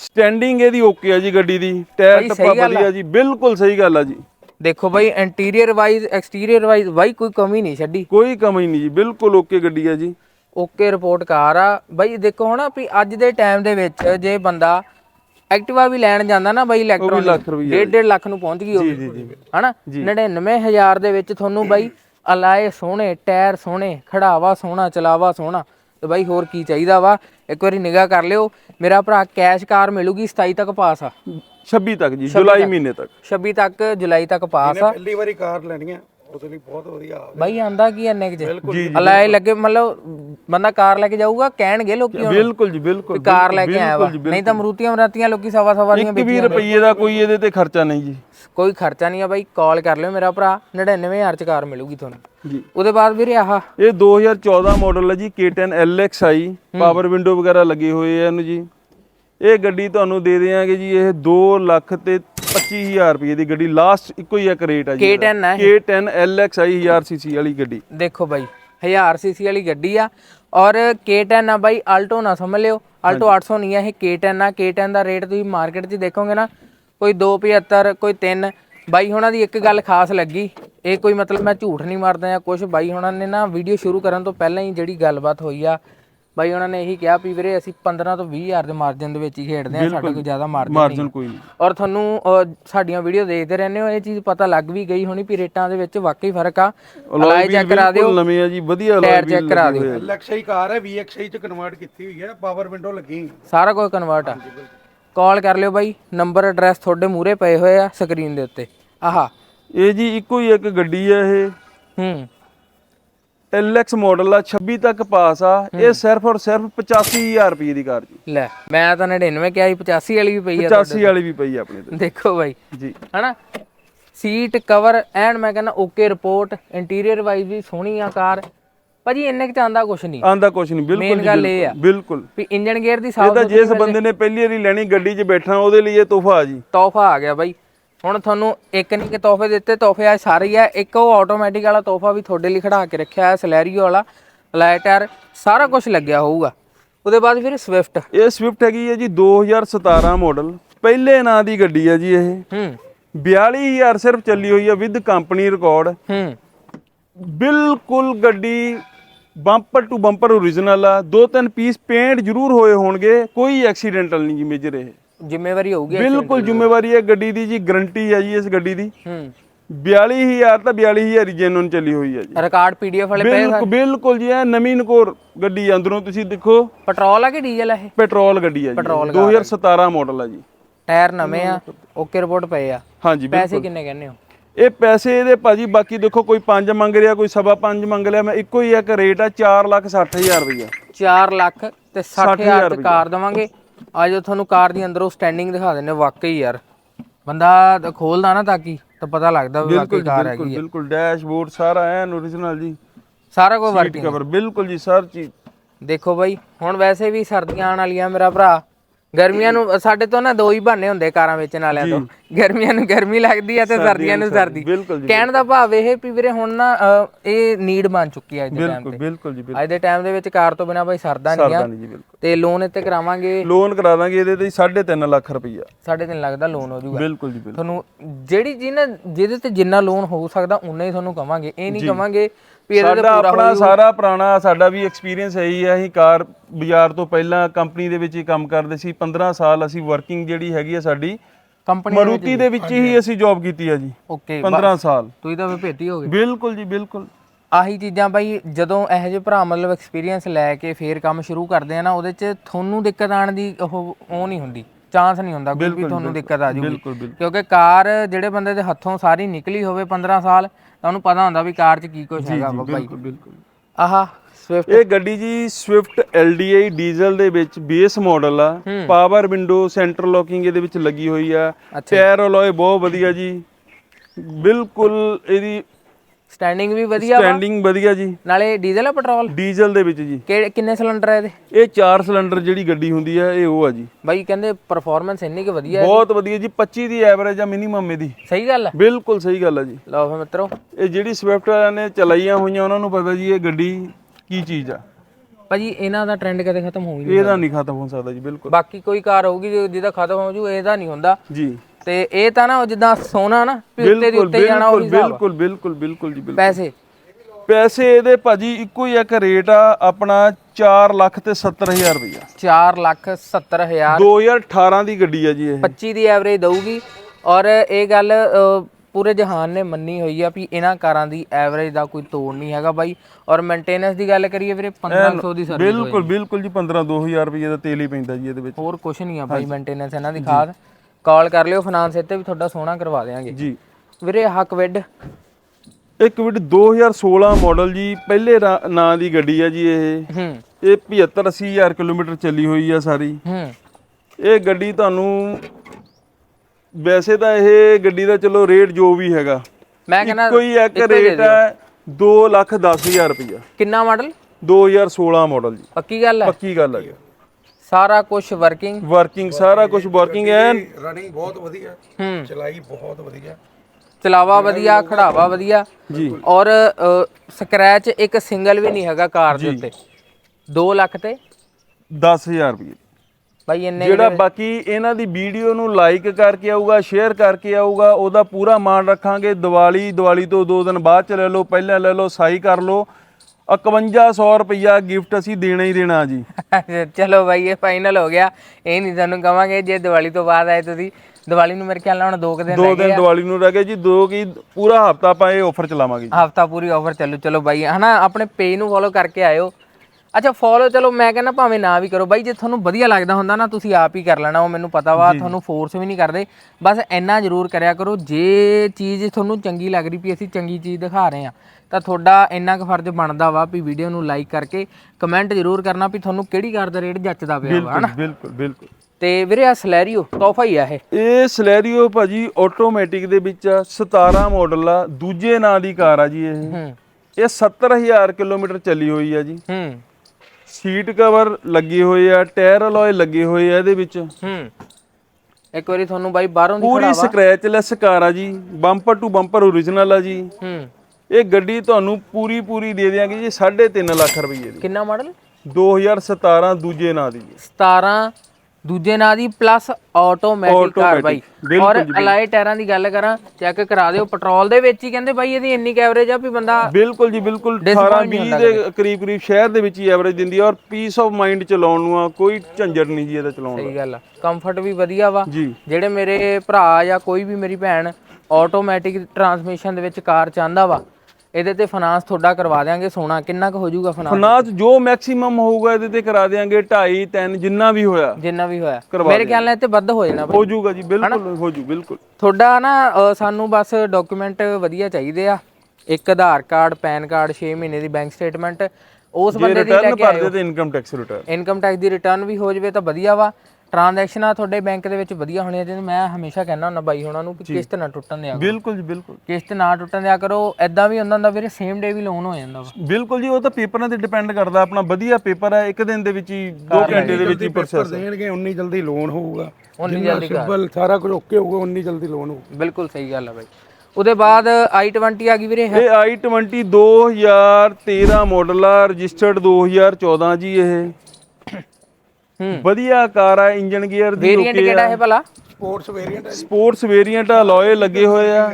ਸਟੈਂਡਿੰਗ ਇਹਦੀ ਓਕੇ ਆ ਜੀ ਗੱਡੀ ਦੀ ਟਾਇਰ ਟੱਪਾ ਵਧੀਆ ਜੀ ਬਿਲਕੁਲ ਸਹੀ ਗੱਲ ਆ ਜੀ। ਦੇਖੋ ਬਾਈ ਇੰਟੀਰੀਅਰ ਵਾਈਜ਼ ਐਕਸਟੀਰੀਅਰ ਵਾਈਜ਼ ਬਾਈ ਕੋਈ ਕਮੀ ਨਹੀਂ ਛੱਡੀ। ਕੋਈ ਕਮੀ ਨਹੀਂ ਜੀ ਬਿਲਕੁਲ ਓਕੇ ਗੱਡੀ ਆ ਜੀ। ਓਕੇ ਰਿਪੋਰਟ ਕਾਰ ਆ। ਬਾਈ ਦੇਖੋ ਹਣਾ ਵੀ ਅੱਜ ਦੇ ਟਾਈਮ ਦੇ ਵਿੱਚ ਜੇ ਬੰਦਾ ਐਕਟਿਵਾ ਵੀ ਲੈਣ ਜਾਂਦਾ ਨਾ ਬਾਈ ਲੱਖ ਇਲੈਕਟ੍ਰੋਨਿਕ ਰੁਪਈਆ 1.5 ਲੱਖ ਨੂੰ ਪਹੁੰਚ ਗਈ ਜੀ ਜੀ ਹੋਵੇ ਜੀ। ਹਨਾ 99000 ਦੇ ਵਿੱਚ ਤੁਹਾਨੂੰ ਬਾਈ ਅਲਾਏ ਸੋਹਣੇ ਟਾਇਰ ਸੋਹਣੇ ਖੜਾਵਾ ਸੋਹਣਾ ਚਲਾਵਾ ਸੋਹਣਾ। ਤੇ ਬਾਈ ਹੋਰ ਕੀ ਚਾਹੀਦਾ ਵਾ? ਇੱਕ ਵਾਰੀ ਨਿਗਾਹ ਕਰ ਲਿਓ। ਮੇਰਾ ਭਰਾ ਕੈਸ਼ ਕਾਰ ਮਿਲੂਗੀ 27 ਤੱਕ ਪਾਸ ਆ। 26 ਤੱਕ ਜੀ ਜੁਲਾਈ ਮਹੀਨੇ ਤੱਕ। 26 ਤੱਕ ਜੁਲਾਈ ਤੱਕ ਪਾਸ ਆ। ਪਹਿਲੀ ਵਾਰੀ ਕਾਰ ਲੈਣੀ ਆ। ਉਹਦੇ ਲਈ ਬਹੁਤ ਵਧੀਆ ਬਾਈ ਆਂਦਾ ਕੀ ਐਨੇ ਕਿ ਜੇ ਅਲਾਏ ਲੱਗੇ ਮਤਲਬ ਬੰਦਾ ਕਾਰ ਲੈ ਕੇ ਜਾਊਗਾ ਕਹਿਣਗੇ ਲੋਕੀ ਬਿਲਕੁਲ ਜੀ ਬਿਲਕੁਲ ਕਾਰ ਲੈ ਕੇ ਆਇਆ ਵਾ। ਨਹੀਂ ਤਾਂ ਮਰੂਤੀਆਂ ਮਰਾਤੀਆਂ ਲੋਕੀ ਸਵਾ ਸਵਾ ਦੀਆਂ ਇੱਕ ਵੀ ਰੁਪਈਏ ਦਾ ਕੋਈ ਇਹਦੇ ਤੇ ਖਰਚਾ ਨਹੀਂ ਜੀ। ਕੋਈ ਖਰਚਾ ਨਹੀਂ ਆ ਬਾਈ ਕਾਲ ਕਰ ਲਿਓ ਮੇਰਾ ਭਰਾ 99000 ਚ ਕਾਰ ਮਿਲੂਗੀ ਤੁਹਾਨੂੰ। ਜੀ। ਉਹਦੇ ਬਾਅਦ ਵੀਰੇ ਆਹ। ਇਹ 2014 ਮਾਡਲ ਹੈ ਜੀ K10 LXi ਪਾਵਰ ਵਿੰਡੋ ਵਗੈਰਾ ਲੱਗੇ ਹੋਏ ਆ ਇਹਨੂੰ ਜੀ। ਇਹ ਗੱਡੀ ਤੁਹਾਨੂੰ ਦੇ ਦੇਵਾਂਗੇ ਜੀ ਇਹ 2 ਲੱਖ ਤੇ 25000 ਰੁਪਏ ਦੀ ਗੱਡੀ ਲਾਸਟ ਇੱਕੋ ਹੀ ਇੱਕ ਰੇਟ ਹੈ ਜੀ K10 ਹੈ K10 LXi 1000 ਸੀਸੀ ਵਾਲੀ ਗੱਡੀ। ਦੇਖੋ ਬਾਈ 1000 ਸੀਸੀ ਵਾਲੀ ਗੱਡੀ ਆ। ਔਰ K10 ਆ ਬਾਈ ਆਲਟੋ ਨਾ ਸਮਝ ਲਿਓ। ਆਲਟੋ 800 ਨਹੀਂ ਆ ਇਹ K10 ਆ। K10 ਦਾ ਰੇਟ ਤੁਸੀਂ ਮਾਰਕੀਟ 'ਚ ਦੇਖੋਗੇ ਨਾ ਕੋਈ 275 ਕੋਈ 3 ਬਾਈ ਹੁਣਾਂ ਦੀ ਇੱਕ ਗੱਲ ਖਾਸ ਲੱਗੀ। ਇਹ ਕੋਈ ਮਤਲਬ ਮੈਂ ਝੂਠ ਨਹੀਂ ਮਾਰਦਾ ਜਾਂ ਕੁਝ ਬਾਈ ਹੁਣਾਂ ਨੇ ਨਾ ਵੀਡੀਓ ਸ਼ੁਰੂ ਕਰਨ ਤੋਂ ਪਹਿਲਾਂ ਹੀ ਜਿਹੜੀ ਗੱਲਬਾਤ ਹੋਈ ਆ ਬਾਈ ਉਹਨਾਂ ਨੇ ਇਹੀ ਕਿਹਾ ਵੀ ਵੀਰੇ ਅਸੀਂ 15 ਤੋਂ 20 ਹਜ਼ਾਰ ਦੇ ਮਾਰਜਨ ਦੇ ਵਿੱਚ ਹੀ ਖੇਡਦੇ ਆ ਸਾਡਾ ਕੋਈ ਜ਼ਿਆਦਾ ਮਾਰਜਨ ਨਹੀਂ ਮਾਰਜਨ ਕੋਈ ਨਹੀਂ। ਔਰ ਤੁਹਾਨੂੰ ਸਾਡੀਆਂ ਵੀਡੀਓ ਦੇਖਦੇ ਰਹਿੰਦੇ ਹੋ ਇਹ ਚੀਜ਼ ਪਤਾ ਲੱਗ ਵੀ ਗਈ ਹੋਣੀ ਵੀ ਰੇਟਾਂ ਦੇ ਵਿੱਚ ਵਾਕਈ ਫ਼ਰਕ ਆ। ਅਲਾਈ ਚੈੱਕ ਕਰਾ ਦਿਓ। ਨਵੇਂ ਆ ਜੀ ਵਧੀਆ ਟਾਇਰ ਚੈੱਕ ਕਰਾ ਦਿਓ। ਐਲਐਕਸਆਈ ਕਾਰ ਹੈ ਵੀਐਕਸਆਈ ਚ ਕਨਵਰਟ ਕੀਤੀ ਹੋਈ ਹੈ ਪਾਵਰ ਵਿੰਡੋ ਲੱਗੀ ਸਾਰਾ ਕੁਝ ਕਨਵਰਟ ਆ। ਕਾਲ ਕਰ ਲਿਓ ਬਾਈ ਨੰਬਰ ਐਡਰੈਸ ਤੁਹਾਡੇ ਮੂਹਰੇ ਪਏ ਹੋਏ ਆ ਸਕਰੀਨ ਦੇ ਉੱਤੇ। ਆਹਾ। ਇਹ ਜੀ ਇੱਕੋ ਹੀ ਇੱਕ ਗੱਡੀ ਆ ਇਹ। ਹੂੰ। LX ਮਾਡਲ ਆ 26 ਤੱਕ ਪਾਸ ਆ ਇਹ ਸਿਰਫ ਔਰ ਸਿਰਫ 85000 ਰੁਪਏ ਦੀ ਕਾਰ ਜੀ। ਲੈ ਮੈਂ ਤਾਂ 99 ਕਿਹਾ ਸੀ 85 ਵਾਲੀ ਵੀ ਪਈ ਆ 85 ਵਾਲੀ ਵੀ ਪਈ ਆ ਆਪਣੇ ਤੇ। ਦੇਖੋ ਬਾਈ। ਜੀ। ਹਨਾ? ਸੀਟ ਕਵਰ ਐਂਡ ਮੈਂ ਕਹਿੰਦਾ ਓਕੇ ਰਿਪੋਰਟ ਇੰਟੀਰੀਅਰ ਵਾਈਜ਼ ਵੀ ਸੋਹਣੀ ਆ ਕਾਰ। ਭਾਜੀ ਇੰਨੇ ਕੁ ਚ ਆਂਦਾ ਕੁਛ ਨਹੀਂ। ਆਂਦਾ ਕੁਛ ਨਹੀਂ ਬਿਲਕੁਲ ਮੇਨ ਗੱਲ ਇਹ ਆ ਬਿਲਕੁਲ। ਵੀ ਇੰਜਨ ਗੇਅਰ ਦੀ ਸਾਫ਼ ਤਾਂ ਜਿਸ ਬੰਦੇ ਨੇ ਪਹਿਲੀ ਵਾਰੀ ਲੈਣੀ ਗੱਡੀ 'ਚ ਬੈਠਣਾ ਉਹਦੇ ਲਈ ਇਹ ਤੋਹਫਾ ਆ ਜੀ। ਤੋਹਫਾ ਆ ਗਿਆ ਬਾਈ। ਹੁਣ ਤੁਹਾਨੂੰ ਇੱਕ ਨਹੀਂ ਕਿ ਤੋਹਫੇ ਦਿੱਤੇ ਤੋਹਫੇ ਆ ਸਾਰੇ ਹੀ ਆ। ਇੱਕ ਉਹ ਆਟੋਮੈਟਿਕ ਵਾਲਾ ਤੋਹਫਾ ਵੀ ਤੁਹਾਡੇ ਲਈ ਖੜਾ ਕੇ ਰੱਖਿਆ ਹੈ ਸਲੈਰੀਓ ਵਾਲਾ ਲਾਈਟਰ ਸਾਰਾ ਕੁਝ ਲੱਗਿਆ ਹੋਊਗਾ। ਉਹਦੇ ਬਾਅਦ ਫਿਰ ਸਵਿਫਟ ਇਹ ਸਵਿਫਟ ਹੈਗੀ ਹੈ ਜੀ 2017 ਮਾਡਲ ਪਹਿਲੇ ਨਾਂ ਦੀ ਗੱਡੀ ਹੈ ਜੀ ਇਹ। ਹੂੰ। 42000 ਸਿਰਫ ਚੱਲੀ ਹੋਈ ਹੈ ਵਿਦ ਕੰਪਨੀ ਰਿਕਾਰਡ ਹੂੰ। ਬਿਲਕੁਲ ਗੱਡੀ ਬੰਪਰ ਟੂ ਬੰਪਰ ਓਰੀਜਨਲ ਆ। ਦੋ ਤਿੰਨ ਪੀਸ ਪੇਂਟ ਜ਼ਰੂਰ ਹੋਏ ਹੋਣਗੇ। ਕੋਈ ਐਕਸੀਡੈਂਟਲ ਨਹੀਂ ਜੀ ਮੇਜਰ ਇਹ। ਜ਼ਿੰਮੇਵਾਰੀ ਹੋਊਗੀ ਬਿਲਕੁਲ ਜ਼ਿੰਮੇਵਾਰੀ ਹੈ ਗੱਡੀ ਦੀ ਜੀ ਗਾਰੰਟੀ ਹੈ ਜੀ ਇਸ ਗੱਡੀ ਦੀ। ਹੂੰ। 42000 ਤਾਂ 42000 ਹੀ ਜੈਨੂਨ ਚੱਲੀ ਹੋਈ ਹੈ ਜੀ। ਰਿਕਾਰਡ ਪੀਡੀਐਫ ਵਾਲੇ ਪਏ ਬਿਲਕੁਲ ਬਿਲਕੁਲ ਜੀ ਇਹ ਨਵੀਂ ਨਕੋਰ ਗੱਡੀ ਅੰਦਰੋਂ ਤੁਸੀਂ ਦੇਖੋ। ਪੈਟਰੋਲ ਆ ਕਿ ਡੀਜ਼ਲ ਆ ਇਹ? ਪੈਟਰੋਲ ਗੱਡੀ ਹੈ ਜੀ। 2017 ਮਾਡਲ ਹੈ। ਜੀ। ਟਾਇਰ ਨਵੇਂ ਆ ਓਕੇ ਰਿਪੋਰਟ ਪਏ ਆ। ਹਾਂਜੀ ਪੈਸੇ ਕਿੰਨੇ ਕਹਿੰਦੇ ਹੋ? ਇਹ ਪੈਸੇ ਇਹਦੇ ਭਾਜੀ ਬਾਕੀ ਦੇਖੋ ਕੋਈ 5 ਮੰਗ ਰਿਹਾ ਕੋਈ ਸਵਾ 5 ਮੰਗ ਲਿਆ ਮੈਂ ਇੱਕੋ ਹੀ ਇੱਕ ਰੇਟ ਆ 460000 ਰੁਪਇਆ 4 ਲੱਖ ਤੇ 60000 ਤੇ ਕਾਰ ਦਵਾਂਗੇ। ਅੱਜ ਤੁਹਾਨੂੰ ਕਾਰ ਦੀ ਅੰਦਰੋਂ ਸਟੈਂਡਿੰਗ ਦਿਖਾ ਦਿੰਨੇ ਵਾਕਈ ਯਾਰ। ਬੰਦਾ ਖੋਲਦਾ ਨਾ ਤਾਂ ਕਿ ਤਾਂ ਪਤਾ ਲੱਗਦਾ ਵੀ ਵਾਕਈ ਕਾਰ ਹੈਗੀ ਆ। ਬਿਲਕੁਲ ਡੈਸ਼ਬੋਰਡ ਸਾਰਾ ਐਨ ਓਰੀਜਨਲ ਜੀ। ਸਾਰਾ ਕੁਝ ਸੀਟ ਵਰਕਿੰਗ ਕਵਰ ਬਿਲਕੁਲ ਜੀ ਸਰ ਚੀਜ਼। ਦੇਖੋ ਬਾਈ ਹੁਣ ਵੈਸੇ ਵੀ ਸਰਦੀਆਂ ਆਉਣ ਵਾਲੀਆਂ ਮੇਰਾ ਭਰਾ। ਗਰਮੀਆਂ ਨੂੰ ਸਾਡੇ ਤੋਂ ਨਾ ਦੋ ਹੀ ਬਹਾਨੇ ਹੁੰਦੇ ਕਾਰਾਂ ਵੇਚਣ ਵਾਲਿਆਂ ਤੋਂ। ਗਰਮੀਆਂ ਨੂੰ ਗਰਮੀ ਲੱਗਦੀ ਆ ਤੇ ਸਰਦੀਆਂ ਨੂੰ ਸਰਦੀ। ਕਹਿਣ ਦਾ ਭਾਵ ਇਹ ਵੀ ਵੀਰੇ ਹੁਣ ਨਾ ਇਹ ਨੀਡ ਬਣ ਚੁੱਕੀ ਹੈ ਅੱਜ ਦੇ ਟਾਈਮ ਤੇ। ਬਿਲਕੁਲ ਜੀ ਬਿਲਕੁਲ। ਅੱਜ ਦੇ ਟਾਈਮ ਦੇ ਵਿੱਚ ਕਾਰ ਤੋਂ ਬਿਨਾ ਭਾਈ ਸਰਦਾ ਨਹੀਂ ਆ। ਤੇ ਲੋਨ ਇੱਥੇ ਕਰਾਵਾਂਗੇ। ਲੋਨ ਕਰਾ ਦਾਂਗੇ ਇਹਦੇ ਤੇ 3.5 ਲੱਖ ਰੁਪਈਆ। 3.5 ਲੱਖ ਦਾ ਲੋਨ ਹੋ ਜਾਊਗਾ। ਬਿਲਕੁਲ ਜੀ ਬਿਲਕੁਲ। ਤੁਹਾਨੂੰ ਜਿਹੜੀ ਜਿਹਨੇ ਜਿਹਦੇ ਤੇ ਜਿੰਨਾ ਲੋਨ ਹੋ ਸਕਦਾ ਉਨਾ ਹੀ ਤੁਹਾਨੂੰ ਕਵਾਂਗੇ। ਇਹ ਨਹੀਂ ਕਵਾਂਗੇ ਵੀ ਇਹਦੇ ਸਾਡਾ ਪੂਰਾ ਆਪਣਾ ਸਾਰਾ ਪੁਰਾਣਾ ਸਾਡਾ ਵੀ ਐਕਸਪੀਰੀਅੰਸ ਇਹੀ ਹੈ ਅਸੀਂ ਕਾਰ ਬਾਜ਼ਾਰ ਤੋਂ ਪਹਿਲਾਂ ਕੰਪਨੀ ਦੇ ਵਿੱਚ ਹੀ ਕੰਮ ਕਰਦੇ ਸੀ। 15 ਸਾਲ ਅਸੀਂ ਵਰਕਿੰਗ ਜਿਹੜੀ ਹੈਗੀ ਹੈ ਸਾਡੀ ਕੰਪਨੀ ਮਰੂਤੀ ਦੇ ਵਿੱਚ ਹੀ ਅਸੀਂ ਜੌਬ ਕੀਤੀ ਹੈ ਜੀ। ਓਕੇ 15 ਸਾਲ। ਤੁਸੀਂ ਤਾਂ ਭੇਤੀ ਹੋ ਗਏ। ਬਿਲਕੁਲ ਜੀ ਬਿਲਕੁਲ। ਆਹੀ ਚੀਜ਼ਾਂ ਬਾਈ ਜਦੋਂ ਇਹੋ ਜਿਹੇ ਭਰਾ ਮਤਲਬ ਐਕਸਪੀਰੀਅੰਸ ਲੈ ਕੇ ਫੇਰ ਕੰਮ ਸ਼ੁਰੂ ਕਰਦੇ ਆ ਨਾ ਉਹਦੇ 'ਚ ਤੁਹਾਨੂੰ ਦਿੱਕਤ ਆਣ ਦੀ ਉਹ ਉਹ ਨਹੀਂ ਹੁੰਦੀ। ਚਾਂਸ ਨਹੀਂ ਹੁੰਦਾ ਕੋਈ ਵੀ ਤੁਹਾਨੂੰ ਦਿੱਕਤ ਆ ਬਿਲਕੁਲ ਕਿਉਂਕਿ ਕਾਰ ਜਿਹੜੇ ਬੰਦੇ ਦੇ ਹੱਥੋਂ ਸਾਰੀ ਨਿਕਲੀ ਹੋਵੇ 15 ਸਾਲ ਤਾਂ ਉਹਨੂੰ ਪਤਾ ਹੁੰਦਾ ਵੀ ਕਾਰ 'ਚ ਕੀ ਕੁਝ ਹੈਗਾ ਵਾ ਬਾਈ। ਬਿਲਕੁਲ ਬਿਲਕੁਲ। ਆਹਾ ਸਵਿਫਟ ਇਹ ਗੱਡੀ ਜੀ ਸਵਿਫਟ LDI ਡੀਜ਼ਲ ਦੇ ਵਿੱਚ ਬੇਸ ਮਾਡਲ ਆ। ਪਾਵਰ ਵਿੰਡੋ ਸੈਂਟਰ ਲੌਕਿੰਗ ਇਹਦੇ ਵਿੱਚ ਲੱਗੀ ਹੋਈ ਆ। ਟਾਇਰ ਅਲੋਏ ਬਹੁਤ ਵਧੀਆ ਜੀ। ਬਿਲਕੁਲ ਇਹਦੀ ਸਟੈਂਡਿੰਗ ਵੀ ਵਧੀਆ ਵਾ। ਸਟੈਂਡਿੰਗ ਵਧੀਆ ਜੀ। ਨਾਲੇ ਡੀਜ਼ਲ ਆ ਪੈਟਰੋਲ? ਡੀਜ਼ਲ ਦੇ ਵਿੱਚ ਜੀ। ਕਿਹੜੇ ਕਿੰਨੇ ਸਿਲੰਡਰ ਆ ਇਹਦੇ? ਇਹ 4 ਸਿਲੰਡਰ ਜਿਹੜੀ ਗੱਡੀ ਹੁੰਦੀ ਆ ਇਹ ਉਹ ਆ ਜੀ। ਬਾਈ ਕਹਿੰਦੇ ਪਰਫਾਰਮੈਂਸ ਇੰਨੀ ਕਿ ਵਧੀਆ ਹੈ। ਬਹੁਤ ਵਧੀਆ ਜੀ 25 ਦੀ ਐਵਰੇਜ ਆ ਮਿਨੀਮਮ ਇਹਦੀ। ਸਹੀ ਗੱਲ ਹੈ ਬਿਲਕੁਲ ਸਹੀ ਗੱਲ ਆ ਜੀ। ਲਓ ਫਿਰ ਮਿੱਤਰੋ। ਇਹ ਜਿਹੜੀ ਸਵਿਫਟ ਵਾਲਿਆਂ ਨੇ ਚਲਾਈਆਂ ਹੋਈਆਂ ਉਹਨਾਂ ਨੂੰ ਪਤਾ ਜੀ ਇਹ ਗੱਡੀ ਕੀ ਚੀਜ਼ ਆ। ਭਾਜੀ ਇਹਨਾਂ ਦਾ ਟ੍ਰੈਂਡ ਕਦੇ ਖਤਮ ਹੋ ਹੀ ਨਹੀਂ ਇਹਦਾ ਨਹੀਂ ਖਤਮ ਹੋ ਸਕਦਾ ਜੀ ਬਿਲਕੁਲ। ਬਾਕੀ ਕੋਈ ਕਾਰ ਹੋਊਗੀ ਜਿਹਦਾ ਖਤਮ ਹੋ ਜੂ ਇਹਦਾ ਨਹੀਂ ਹੁੰਦਾ। ਜੀ। ਤੇ ਇਹ ਤਾਂ ਨਾ ਉਹ ਜਿੱਦਾਂ ਸੋਨਾ ਨਾ ਵੀ ਉੱਤੇ ਦੀ ਉੱਤੇ ਜਾਣਾ ਉਹ ਬਿਲਕੁਲ ਬਿਲਕੁਲ ਬਿਲਕੁਲ ਬਿਲਕੁਲ ਜੀ ਬਿਲਕੁਲ। ਪੈਸੇ। ਪੈਸੇ ਇਹਦੇ ਭਾਜੀ ਇੱਕੋ ਹੀ ਇੱਕ ਰੇਟ ਆ ਆਪਣਾ 4 ਲੱਖ ਤੇ 70000 ਰੁਪਇਆ 4 ਲੱਖ 70 ਹਜ਼ਾਰ। 2018 ਦੀ ਗੱਡੀ ਆ ਜੀ ਇਹ। 25 ਦੀ ਐਵਰੇਜ ਦਊਗੀ। ਔਰ ਇਹ ਗੱਲ ਪੂਰੇ ਜਹਾਨ ਨੇ ਮੰਨੀ ਹੋਈ ਆ ਵੀ ਇਹਨਾਂ ਕਾਰਾਂ ਦੀ ਐਵਰੇਜ ਦਾ ਕੋਈ ਤੋੜ ਨਹੀਂ ਹੈਗਾ ਬਾਈ। ਔਰ ਮੇਨਟੇਨੈਂਸ ਦੀ ਗੱਲ ਕਰੀਏ ਵੀਰੇ 1500 ਦੀ ਸਰਵਿਸ ਬਿਲਕੁਲ ਬਿਲਕੁਲ ਜੀ 15 2000 ਰੁਪਏ ਦਾ ਤੇਲ ਹੀ ਪੈਂਦਾ ਜੀ ਇਹਦੇ ਵਿੱਚ। ਹੋਰ ਕੁਝ ਨਹੀਂ ਆ ਬਾਈ ਮੇਨਟੇਨੈਂਸ ਇਹਨਾਂ ਦੀ ਖਾਦ ਕਾਲ ਕਰ ਲਿਓ ਫਾਈਨਾਂਸ ਇੱਥੇ ਵੀ ਤੁਹਾਡਾ ਸੋਹਣਾ ਕਰਵਾ ਦੇਵਾਂਗੇ ਜੀ। ਵੀਰੇ ਹੱਕ ਵੈਡ ਇੱਕ ਮਿੰਟ 2016 ਮਾਡਲ ਜੀ ਪਹਿਲੇ ਰਾ- ਨਾਂ ਦੀ ਗੱਡੀ ਆ ਜੀ ਇਹ। ਹੂੰ। ਇਹ 75 80000 ਕਿਲੋਮੀਟਰ ਚੱਲੀ ਹੋਈ ਆ ਸਾਰੀ। ਹੂੰ। ਇਹ ਗੱਡੀ ਤੁਹਾਨੂੰ ਵੈਸੇ ਤਾਂ ਇਹ ਗੱਡੀ ਦਾ ਚਲੋ ਰੇਟ ਜੋ ਵੀ ਹੈਗਾ। ਮੈਂ ਕਹਿੰਦਾ ਕੋਈ ਇੱਕ ਰੇਟ ਹੈ 2 ਲੱਖ 10000 ਰੁਪਇਆ ਕਿੰਨਾ ਮਾਡਲ 2016 ਮਾਡਲ ਜੀ। ਪੱਕੀ ਗੱਲ ਹੈ? ਪੱਕੀ ਗੱਲ ਹੈ ਸਾਰਾ ਕੁਝ ਵਰਕਿੰਗ ਵਰਕਿੰਗ ਸਾਰਾ ਕੁਝ ਵਰਕਿੰਗ ਹੈ। ਰਨਿੰਗ ਬਹੁਤ ਵਧੀਆ। ਹੂੰ। ਚਲਾਈ ਬਹੁਤ ਵਧੀਆ। ਚਲਾਵਾ ਵਧੀਆ ਖੜਾਵਾ ਵਧੀਆ। ਜੀ। ਔਰ ਸਕ੍ਰੈਚ ਇੱਕ ਸਿੰਗਲ ਵੀ ਨਹੀਂ ਹੈਗਾ ਕਾਰ ਦੇ ਉੱਤੇ। 2 ਲੱਖ ਤੇ? 10000 ਰੁਪਏ। ਬਾਈ ਇੰਨੇ ਜਿਹੜਾ ਬਾਕੀ ਇਹਨਾਂ ਦੀ ਵੀਡੀਓ ਨੂੰ ਲਾਈਕ ਕਰਕੇ ਆਊਗਾ ਸ਼ੇਅਰ ਕਰਕੇ ਆਊਗਾ ਉਹਦਾ ਪੂਰਾ ਮਾਣ ਰੱਖਾਂਗੇ। ਦੀਵਾਲੀ ਦੀਵਾਲੀ ਤੋਂ 2 ਦਿਨ ਬਾਅਦ ਚ ਲੈ ਲਓ ਪਹਿਲਾਂ ਲੈ ਲਓ ਸਾਈ ਕਰ ਲਓ। 5100 ਰੁਪਇਆ ਗਿਫਟ ਅਸੀਂ ਦੇਣਾ ਹੀ ਦੇਣਾ ਜੀ। <laughs> ਚਲੋ ਬਾਈ ਇਹ ਫਾਈਨਲ ਹੋ ਗਿਆ। ਇਹ ਨਹੀਂ ਤੁਹਾਨੂੰ ਕਵਾਂਗੇ ਜੇ ਦੀਵਾਲੀ ਤੋਂ ਬਾਅਦ ਆਏ ਤੁਸੀਂ। ਦੀਵਾਲੀ ਨੂੰ ਮੇਰੇ ਖਿਆਲ ਨਾਲ ਹੁਣ 2 ਦਿਨ ਦੋ ਦਿਨ ਦੀਵਾਲੀ ਨੂੰ ਰਹਿ ਗਏ ਜੀ ਦੋ ਕੀ ਪੂਰਾ ਹਫਤਾ ਆਪਾਂ ਇਹ ਆਫਰ ਚਲਾਵਾਂਗੇ ਜੀ। ਹਫਤਾ ਪੂਰੀ ਆਫਰ ਚੱਲੂ। ਚਲੋ ਬਾਈ ਹਨਾ ਆਪਣੇ ਪੇਜ ਨੂੰ ਫੋਲੋ ਕਰਕੇ ਆਇਓ। ਅੱਛਾ ਫੋਲੋ ਚਲੋ ਮੈਂ ਕਹਿੰਦਾ ਭਾਵੇਂ ਨਾ ਵੀ ਕਰੋ। ਬਾਈ ਜੇ ਤੁਹਾਨੂੰ ਵਧੀਆ ਲੱਗਦਾ ਹੁੰਦਾ ਨਾ ਤੁਸੀਂ ਆਪ ਹੀ ਕਰ ਲੈਣਾ ਉਹ ਮੈਨੂੰ ਪਤਾ ਵਾ ਤੁਹਾਨੂੰ ਫੋਰਸ ਵੀ ਨਹੀਂ ਕਰਦੇ। ਬਸ ਇੰਨਾ ਜ਼ਰੂਰ ਕਰਿਆ ਕਰੋ ਜੇ ਚੀਜ਼ ਤੁਹਾਨੂੰ ਚੰਗੀ ਲੱਗ ਰਹੀ ਵੀ ਅਸੀਂ ਚੰਗੀ ਚੀਜ਼ ਦਿਖਾ ਰਹੇ ਆ ਤਾਂ ਤੁਹਾਡਾ ਇੰਨਾ ਕੁ ਫਰਜ਼ ਬਣਦਾ ਵਾ ਵੀ ਵੀਡੀਓ ਨੂੰ ਲਾਈਕ ਕਰਕੇ ਕਮੈਂਟ ਜ਼ਰੂਰ ਕਰਨਾ ਵੀ ਤੁਹਾਨੂੰ ਕਿਹੜੀ ਕਾਰ ਦਾ ਰੇਟ ਜੱਚਦਾ ਪਿਆ ਵਾ ਹਨਾ? ਬਿਲਕੁਲ ਬਿਲਕੁਲ। ਤੇ ਵੀਰੇ ਆ ਸਲੈਰੀਓ ਤੋਹਫਾ ਹੀ ਆ ਇਹ। ਇਹ ਸਲੈਰੀਓ ਭਾਜੀ ਆਟੋਮੈਟਿਕ ਦੇ ਵਿੱਚ ਆ, 17 ਮਾਡਲ ਆ ਦੂਜੇ ਨਾਂ ਦੀ ਕਾਰ ਆ ਜੀ ਇਹ। ਇਹ 70000 ਕਿਲੋਮੀਟਰ ਚੱਲੀ ਹੋਈ ਆ ਜੀ। ਹੂੰ। ਸੀਟ ਕਵਰ ਲੱਗੇ ਹੋਏ ਆ ਟਾਇਰ ਅਲੋਏ ਲੱਗੇ ਹੋਏ ਆ ਇਹਦੇ ਵਿੱਚ। ਹੂੰ। ਇੱਕ ਵਾਰੀ ਤੁਹਾਨੂੰ ਬਾਈ ਬਾਹਰੋਂ ਦੀ ਪੂਰੀ ਸਕ੍ਰੈਚਲੈਸ ਕਾਰ ਆ ਜੀ ਬੰਪਰ ਟੂ ਬੰਪਰ ਓਰੀਜਨਲ ਆ ਜੀ। ਹੂੰ। ਇਹ ਗੱਡੀ ਤੁਹਾਨੂੰ ਪੂਰੀ ਪੂਰੀ ਦੇ ਦਿਆਂਗੇ ਜੀ 3.5 ਲੱਖ ਰੁਪਏ ਦੀ। ਕਿੰਨਾ ਮਾਡਲ? 2017 ਦੂਜੇ ਨਾਂ ਦੀ ਜੀ। 17 ਦੂਜੇ ਨਾਂ ਦੀ ਪਲੱਸ ਆਟੋਮੈਟਿਕ ਕਾਰ ਬਾਈ। ਔਰ ਅਲਾਈ ਟਾਇਰਾਂ ਦੀ ਗੱਲ ਕਰਾਂ ਚੈੱਕ ਕਰਾ ਦਿਓ। ਪੈਟਰੋਲ ਦੇ ਵਿੱਚ ਹੀ ਕਹਿੰਦੇ ਬਾਈ ਇਹਦੀ ਇੰਨੀ ਐਵਰੇਜ ਆ ਵੀ ਬੰਦਾ ਬਿਲਕੁਲ ਜੀ ਬਿਲਕੁਲ। 18 20 ਦੇ ਕਰੀਬ ਕਰੀਬ ਸ਼ਹਿਰ ਦੇ ਵਿੱਚ ਹੀ ਐਵਰੇਜ ਦਿੰਦੀ ਆ ਔਰ ਪੀਸ ਆਫ ਮਾਈਂਡ ਚਲਾਉਣ ਨੂੰ ਆ ਕੋਈ ਝੰਜਟ ਨਹੀਂ ਜੀ ਇਹਦਾ ਚਲਾਉਣ ਦਾ। ਸਹੀ ਗੱਲ ਆ। ਕੰਫਰਟ ਵੀ ਵਧੀਆ ਵਾ। ਜਿਹੜੇ ਮੇਰੇ ਭਰਾ ਜਾਂ ਕੋਈ ਵੀ ਮੇਰੀ ਭੈਣ ਆਟੋਮੈਟਿਕ ਟਰਾਂਸਮਿਸ਼ਨ ਦੇ ਵਿੱਚ ਕਾਰ ਚਾਹੁੰਦਾ ਵਾ ਇਹਦੇ ਤੇ ਫਾਈਨਾਂਸ ਤੁਹਾਡਾ ਕਰਵਾ ਦਿਆਂਗੇ ਸੋਨਾ ਕਿੰਨਾ ਕੁ ਹੋ ਜਾਊਗਾ ਫਾਈਨਾਂਸ ਜੋ ਮੈਕਸਿਮਮ ਹੋਊਗਾ ਇਹਦੇ ਤੇ ਕਰਾ ਦਿਆਂਗੇ 2.5 3 ਜਿੰਨਾ ਵੀ ਹੋਇਆ। ਜਿੰਨਾ ਵੀ ਹੋਇਆ। ਮੇਰੇ ਖਿਆਲ ਨਾਲ ਇਹ ਤੇ ਵੱਧ ਹੋ ਜਾਣਾ ਬਾਈ ਹੋ ਜਾਊਗਾ ਜੀ ਬਿਲਕੁਲ ਹੋ ਜੂ ਬਿਲਕੁਲ। ਤੁਹਾਡਾ ਨਾ ਅ, ਸਾਨੂੰ ਬਸ ਡਾਕੂਮੈਂਟ ਵਧੀਆ ਚਾਹੀਦੇ ਆ। ਇੱਕ ਆਧਾਰ ਕਾਰਡ ਪੈਨ ਕਾਰਡ 6 ਮਹੀਨੇ ਦੀ ਬੈਂਕ ਸਟੇਟਮੈਂਟ ਉਸ ਜੇ ਬੰਦੇ ਦੀ ਲੈ ਰਿਟਰਨ ਕੇ ਆਇਓ। ਭਰਦੇ ਤੇ income tax return income tax ਦੀ ਰਿਟਰਨ ਵੀ ਹੋ ਜਵੇ ਤਾਂ ਵਧੀਆ ਵਾ। ਟ੍ਰਾਂਜੈਕਸ਼ਨਾਂ ਤੁਹਾਡੇ ਬੈਂਕ ਦੇ ਵਿੱਚ ਵਧੀਆ ਹੋਣੀਆਂ ਚਾਹੀਦੀਆਂ। ਮੈਂ ਹਮੇਸ਼ਾ ਕਹਿੰਦਾ ਹੁੰਦਾ ਬਾਈ ਹੁਣਾਂ ਨੂੰ ਕਿ ਕਿਸ਼ਤ ਨਾ ਟੁੱਟਣ ਦਿਆ ਕਰੋ। ਬਿਲਕੁਲ ਜੀ ਬਿਲਕੁਲ। ਕਿਸ਼ਤ ਨਾ ਟੁੱਟਣ ਦਿਆ ਕਰੋ। ਐਦਾਂ ਵੀ ਹੁੰਦਾ ਹੁੰਦਾ ਵੀਰੇ ਸੇਮ ਡੇ ਵੀ ਲੋਨ ਹੋ ਜਾਂਦਾ ਵਾ। ਬਿਲਕੁਲ ਜੀ ਉਹ ਤਾਂ ਪੇਪਰਾਂ ਤੇ ਡਿਪੈਂਡ ਕਰਦਾ। ਆਪਣਾ ਵਧੀਆ ਪੇਪਰ ਹੈ ਇੱਕ ਦਿਨ ਦੇ ਵਿੱਚ ਹੀ 2 ਘੰਟੇ ਦੇ ਵਿੱਚ ਹੀ ਪ੍ਰੋਸੈਸ ਦੇਣਗੇ ਉਨੀ ਜਲਦੀ ਲੋਨ ਹੋਊਗਾ। ਉਨੀ ਜਲਦੀ ਸਿਬਲ ਸਾਰਾ ਕੁਝ ਓਕੇ ਹੋਊਗਾ ਉਨੀ ਜਲਦੀ ਲੋਨ ਹੋਊਗਾ। ਬਿਲਕੁਲ ਸਹੀ ਗੱਲ ਆ ਬਾਈ। ਉਹਦੇ ਬਾਅਦ i20 ਆ ਗਈ ਵੀਰੇ। ਇਹ i20 2013 ਮਾਡਲ ਆ ਰਜਿਸਟਰਡ 2014 ਜੀ ਇਹ। ਹੂੰ ਵਧੀਆ ਕਾਰ ਆ ਇੰਜਨ ਗੀਅਰ ਦੀ ਵੇਰੀਐਂਟ ਕਿਹੜਾ ਹੈ ਭਲਾ? ਸਪੋਰਟਸ ਵੇਰੀਐਂਟ ਹੈ ਸਪੋਰਟਸ ਵੇਰੀਐਂਟ ਅਲੋਏ ਲੱਗੇ ਹੋਏ ਆ।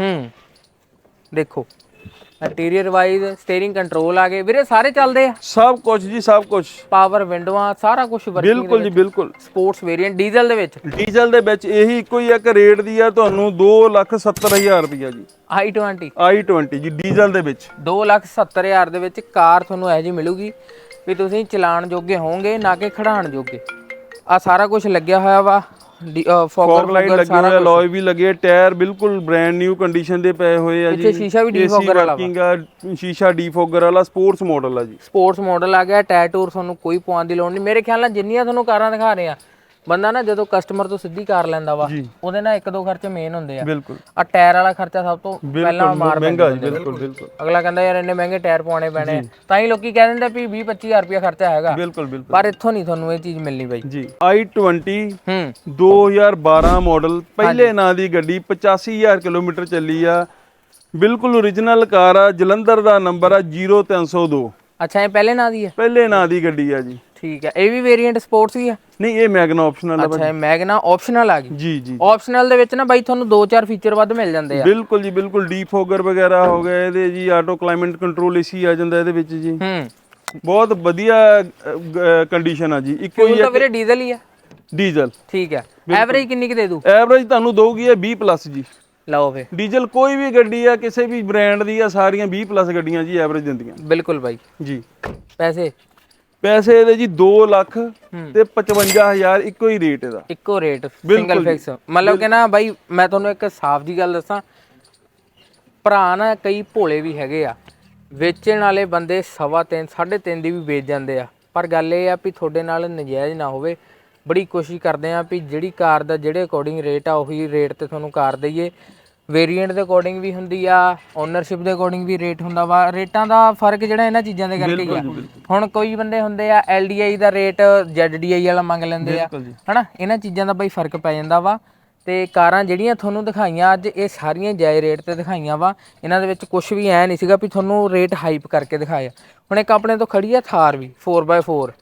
ਹੂੰ। ਦੇਖੋ ਇੰਟੀਰੀਅਰ ਵਾਈਜ਼ ਸਟੀਅਰਿੰਗ ਕੰਟਰੋਲ ਆ ਗਏ। ਵੀਰੇ ਸਾਰੇ ਚੱਲਦੇ ਆ? ਸਭ ਕੁਝ ਜੀ ਸਭ ਕੁਝ ਪਾਵਰ ਵਿੰਡੋਆਂ ਸਾਰਾ ਕੁਝ ਵਰਕਿੰਗ ਬਿਲਕੁਲ ਜੀ ਬਿਲਕੁਲ। ਸਪੋਰਟਸ ਵੇਰੀਐਂਟ ਡੀਜ਼ਲ ਦੇ ਵਿੱਚ? ਡੀਜ਼ਲ ਦੇ ਵਿੱਚ ਇਹੀ ਇੱਕੋ ਹੀ ਇੱਕ ਰੇਟ ਦੀ ਆ ਤੁਹਾਨੂੰ 270000 ਰੁਪਇਆ ਜੀ। I20 i20 ਜੀ ਡੀਜ਼ਲ ਦੇ ਵਿੱਚ। 270000 ਦੇ ਵਿੱਚ ਕਾਰ ਤੁਹਾਨੂੰ ਇਹੋ ਮਿਲੂਗੀ। ਵੀ ਤੁਸੀਂ ਚਲਾਣ ਜੋਗੇ ਹੋਵੋਗੇ ਨਾ ਕਿ ਖੜਾਣ ਜੋਗੇ। ਆ ਸਾਰਾ ਕੁਝ ਲੱਗਿਆ ਹੋਇਆ ਵਾ ਫੋਗਰ ਫੌਗ ਲਾਈਟ ਲੱਗੇ ਆ ਅਲੋਏ ਵੀ ਲੱਗੇ ਟਾਇਰ ਬਿਲਕੁਲ ਬ੍ਰਾਂਡ ਨਿਊ ਕੰਡੀਸ਼ਨ ਦੇ ਪਏ ਹੋਏ ਆ ਜੀ। ਪਿੱਛੇ ਸ਼ੀਸ਼ਾ ਵੀ defogger ਵਾਲਾ ਵਾ। ਸ਼ੀਸ਼ਾ ਡੀਫੋਗਰ ਵਾਲਾ ਸਪੋਰਟਸ ਮਾਡਲ ਆ ਜੀ। ਸਪੋਰਟਸ ਮਾਡਲ ਆ ਗਿਆ ਟੈਟੂਰ ਤੁਹਾਨੂੰ ਕੋਈ ਪਵਾਉਣ ਦੀ ਲੋੜ ਨਹੀਂ। ਮੇਰੇ ਖਿਆਲ ਨਾਲ ਜਿੰਨੀਆਂ ਤੁਹਾਨੂੰ ਕਾਰਾਂ ਦਿਖਾ ਰਹੇ ਆ ਬੰਦਾ ਨਾ ਜਦੋਂ ਕਸਟਮਰ ਤੋਂ ਸਿੱਧੀ ਕਾਰ ਲੈਂਦਾ ਵਾ ਉਹਦੇ ਨਾਲ ਇੱਕ ਦੋ ਖਰਚੇ ਮੇਨ ਹੁੰਦੇ ਆ। ਬਿਲਕੁਲ। ਆ ਟਾਇਰ ਵਾਲਾ ਖਰਚਾ ਸਭ ਤੋਂ ਪਹਿਲਾਂ ਮਾਰ ਮਹਿੰਗਾ ਜੀ ਬਿਲਕੁਲ ਬਿਲਕੁਲ। ਅਗਲਾ ਕਹਿੰਦਾ ਯਾਰ ਇੰਨੇ ਮਹਿੰਗੇ ਟਾਇਰ ਪਵਾਉਣੇ ਪੈਣੇ ਆ। ਤਾਂ ਹੀ ਲੋਕੀ ਕਹਿ ਦਿੰਦੇ ਵੀ 20 25000 ਰੁਪਇਆ ਖਰਚਾ ਹੈਗਾ। ਬਿਲਕੁਲ ਬਿਲਕੁਲ। ਪਰ ਇੱਥੋਂ ਨਹੀਂ ਤੁਹਾਨੂੰ ਇਹ ਚੀਜ਼ ਮਿਲਣੀ ਬਾਈ। ਜੀ। i20 ਹੂੰ। 2012 ਮਾਡਲ ਪਹਿਲੇ ਨਾਂ ਦੀ ਗੱਡੀ 85000 ਕਿਲੋਮੀਟਰ ਚੱਲੀ ਆ। ਬਿਲਕੁਲ ਓਰੀਜਨਲ ਕਾਰ ਆ ਜਲੰਧਰ ਦਾ ਨੰਬਰ ਆ 0302 ਅੱਛਾ ਇਹ ਪਹਿਲੇ ਨਾਂ ਦੀ ਹੈ ਪਹਿਲੇ ਨਾਂ ਦੀ ਗੱਡੀ ਆ ਜੀ। ਠੀਕ ਹੈ ਇਹ ਵੀ ਵੇਰੀਐਂਟ ਸਪੋਰਟਸ ਹੀ ਆ? ਨਹੀਂ ਇਹ ਮੈਗਨਾ ਆਪਸ਼ਨਲ ਆ ਅੱਛਾ ਇਹ ਮੈਗਨਾ ਆਪਸ਼ਨਲ ਆ ਗਈ। ਜੀ ਜੀ। ਆਪਸ਼ਨਲ ਦੇ ਵਿੱਚ ਨਾ ਬਾਈ ਤੁਹਾਨੂੰ 2-4 ਫੀਚਰ ਵੱਧ ਮਿਲ ਜਾਂਦੇ ਆ। ਬਿਲਕੁਲ ਜੀ ਬਿਲਕੁਲ। ਡੀਫੋਗਰ ਵਗੈਰਾ ਹੋ ਗਏ ਇਹਦੇ ਜੀ ਆਟੋ ਕਲਾਈਮੇਟ ਕੰਟਰੋਲ ਏਸੀ ਆ ਜਾਂਦਾ ਇਹਦੇ ਵਿੱਚ ਜੀ। ਹੂੰ। ਬਹੁਤ ਵਧੀਆ ਕੰਡੀਸ਼ਨ ਆ ਜੀ। ਇੱਕੋ ਹੀ ਤਾਂ ਵੀਰੇ ਡੀਜ਼ਲ ਹੀ ਆ? ਡੀਜ਼ਲ ਠੀਕ ਹੈ ਐਵਰੇਜ ਕਿੰਨੀ ਕੁ ਦੇ ਦੂ ਐਵਰੇਜ ਤੁਹਾਨੂੰ ਦਊਗੀ ਇਹ 20 ਪਲੱਸ ਜੀ। ਲਓ ਫੇ। ਡੀਜ਼ਲ ਕੋਈ ਵੀ ਗੱਡੀ ਆ ਕਿਸੇ ਵੀ ਬ੍ਰਾਂਡ ਦੀ ਆ ਸਾਰੀਆਂ 20 ਪਲੱਸ ਗੱਡੀਆਂ ਜੀ ਐਵਰੇਜ ਦਿੰਦੀਆਂ। ਬਿਲਕੁਲ ਬਾਈ। ਜੀ। ਪੈਸੇ? ਪੈਸੇ ਇਹਦੇ ਜੀ 2 ਲੱਖ ਤੇ 55000 ਇੱਕੋ ਹੀ ਰੇਟ ਇਹਦਾ। ਇੱਕੋ ਰੇਟ ਸਿੰਗਲ ਫਿਕਸ ਮਤਲਬ ਕਿ ਨਾ ਬਾਈ ਮੈਂ ਤੁਹਾਨੂੰ ਇੱਕ ਸਾਫ਼ ਜੀ ਗੱਲ ਦੱਸਾਂ। ਭਰਾ ਨਾ ਕਈ ਭੋਲੇ ਵੀ ਹੈਗੇ ਆ। ਵੇਚਣ ਵਾਲੇ ਬੰਦੇ ਸਵਾ ਤਿੰਨ ਸਾਢੇ ਤਿੰਨ ਦੀ ਵੀ ਵੇਚ ਜਾਂਦੇ ਆ। ਪਰ ਗੱਲ ਇਹ ਆ ਵੀ ਤੁਹਾਡੇ ਨਾਲ ਨਜਾਇਜ਼ ਨਾ ਹੋਵੇ। ਬੜੀ ਕੋਸ਼ਿਸ਼ ਕਰਦੇ ਆ ਵੀ ਜਿਹੜੀ ਕਾਰ ਦਾ ਜਿਹੜੇ ਅਕੋਰਡਿੰਗ ਰੇਟ ਆ ਉਹੀ ਰੇਟ ਤੇ ਤੁਹਾਨੂੰ ਕਾਰ ਦਈਏ। ਵੇਰੀਐਂਟ ਦੇ ਅਕੋਰਡਿੰਗ ਵੀ ਹੁੰਦੀ ਆ ਓਨਰਸ਼ਿਪ ਦੇ ਅਕੋਰਡਿੰਗ ਵੀ ਰੇਟ ਹੁੰਦਾ ਵਾ। ਰੇਟਾਂ ਦਾ ਫ਼ਰਕ ਜਿਹੜਾ ਇਹਨਾਂ ਚੀਜ਼ਾਂ ਦੇ ਕਰਕੇ ਹੀ ਆ। ਹੁਣ ਕੋਈ ਬੰਦੇ ਹੁੰਦੇ ਆ LDI ਦਾ ਰੇਟ ZDI ਵਾਲਾ ਮੰਗ ਲੈਂਦੇ ਆ। ਹਨਾ? ਇਹਨਾਂ ਚੀਜ਼ਾਂ ਦਾ ਬਈ ਫ਼ਰਕ ਪੈ ਜਾਂਦਾ ਵਾ। ਤੇ ਕਾਰਾਂ ਜਿਹੜੀਆਂ ਤੁਹਾਨੂੰ ਦਿਖਾਈਆਂ ਅੱਜ ਇਹ ਸਾਰੀਆਂ ਜਾਇ ਰੇਟ ਤੇ ਦਿਖਾਈਆਂ ਵਾ। ਇਹਨਾਂ ਦੇ ਵਿੱਚ ਕੁਝ ਵੀ ਐ ਨਹੀਂ ਸੀਗਾ ਵੀ ਤੁਹਾਨੂੰ ਰੇਟ ਹਾਈਪ ਕਰਕੇ ਦਿਖਾਇਆ। ਹੁਣ ਇੱਕ ਆਪਣੇ ਤੋਂ ਖੜੀ ਆ ਥਾਰ ਵੀ 4x4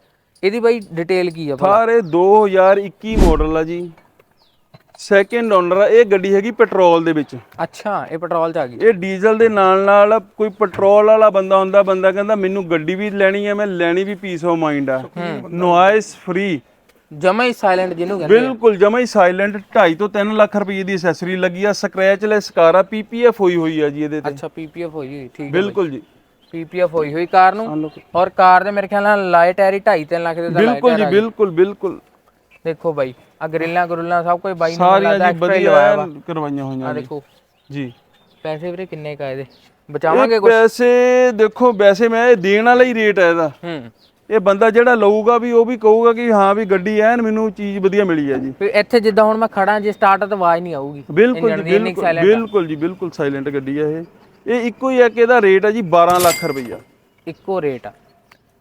ਇਹਦੀ ਬਈ ਡਿਟੇਲ ਕੀ ਆ? ਥਾਰ ਇਹ 2021 ਮਾਡਲ ਆ ਜੀ। ਸੈਕਿੰਡ ਓਨਰ ਆ ਇਹ ਗੱਡੀ ਹੈਗੀ ਪੈਟਰੋਲ ਦੇ ਵਿੱਚ। ਅੱਛਾ ਇਹ ਪੈਟਰੋਲ ਚ ਆ ਗਈ। ਇਹ ਡੀਜ਼ਲ ਦੇ ਨਾਲ ਨਾਲ ਕੋਈ ਪੈਟਰੋਲ ਵਾਲਾ ਬੰਦਾ ਹੁੰਦਾ ਬੰਦਾ ਕਹਿੰਦਾ ਮੈਨੂੰ ਗੱਡੀ ਵੀ ਲੈਣੀ ਹੈ ਮੈਂ ਲੈਣੀ ਵੀ ਪੀਸ ਆਫ ਮਾਈਂਡ ਆ। ਨੋਇਸ ਫ੍ਰੀ ਜਮਾ ਹੀ ਸਾਇਲੈਂਟ ਜਿਹਨੂੰ ਕਹਿੰਦੇ ਬਿਲਕੁਲ ਜਮਾ ਹੀ ਸਾਇਲੈਂਟ 2.5 ਤੋਂ 3 ਲੱਖ ਰੁਪਏ ਦੀ ਐਕਸੈਸਰੀ ਲੱਗੀ ਆ ਸਕ੍ਰੈਚਲੈਸ ਕਾਰ ਆ ਪੀਪੀਐਫ ਹੋਈ ਹੋਈ ਆ ਜੀ ਇਹਦੇ ਤੇ। ਅੱਛਾ ਪੀਪੀਐਫ ਹੋਈ ਹੋਈ ਠੀਕ ਹੈ ਬਿਲਕੁਲ ਜੀ। ਪੀਪੀਐਫ ਹੋਈ ਹੋਈ ਕਾਰ ਨੂੰ। ਔਰ ਕਾਰ ਦੇ ਮੇਰੇ ਖਿਆਲ ਨਾਲ ਲਾਈਟ ਹੀ 2.5 ਲੱਖ ਦੇ ਲਾਈਟ ਬਿਲਕੁਲ ਜੀ ਬਿਲਕੁਲ ਬਿਲਕੁਲ। ਦੇਖੋ ਬਾਈ ਆ ਗ੍ਰਿਲਾਂ ਗਰੁੱਲਾਂ ਸਭ ਕੋਈ ਬਾਈ ਨੂੰ ਸਾਰੀਆਂ ਜੀ ਵਧੀਆ ਕਰਵਾਈਆਂ ਆ ਹੋਈਆਂ ਜੀ। ਦੇਖੋ। ਜੀ। ਪੈਸੇ ਵੀਰੇ ਕਿੰਨੇ ਕਾ ਇਹਦੇ? ਬਚਾਵਾਂਗੇ ਕੁਝ ਪੈਸੇ ਦੇਖੋ ਵੈਸੇ ਮੈਂ ਇਹ ਦੇਣ ਵਾਲਾ ਹੀ ਰੇਟ ਹੈ ਇਹਦਾ। ਹੂੰ। ਇਹ ਬੰਦਾ ਜਿਹੜਾ ਲਊਗਾ ਵੀ ਉਹ ਵੀ ਕਹੂਗਾ ਕਿ ਹਾਂ ਵੀ ਗੱਡੀ ਐਨ ਮੈਨੂੰ ਚੀਜ਼ ਵਧੀਆ ਮਿਲੀ ਹੈ ਜੀ। ਫਿਰ ਇੱਥੇ ਜਿੱਦਾਂ ਹੁਣ ਮੈਂ ਖੜਾ ਜੇ ਸਟਾਰਟ ਤਾਂ ਆਵਾਜ਼ ਨਹੀਂ ਆਊਗੀ। ਬਿਲਕੁਲ ਜੀ ਦੀ ਆ। ਬਿਲਕੁਲ ਜੀ ਬਿਲਕੁਲ ਸਾਇਲੈਂਟ ਗੱਡੀ ਹੈ ਇਹ। ਇਹ ਇੱਕੋ ਹੀ ਹੈ ਕਿ ਇਹਦਾ ਰੇਟ ਹੈ ਜੀ 12 ਲੱਖ ਰੁਪਈਆ। ਇੱਕੋ ਰੇਟ ਆ।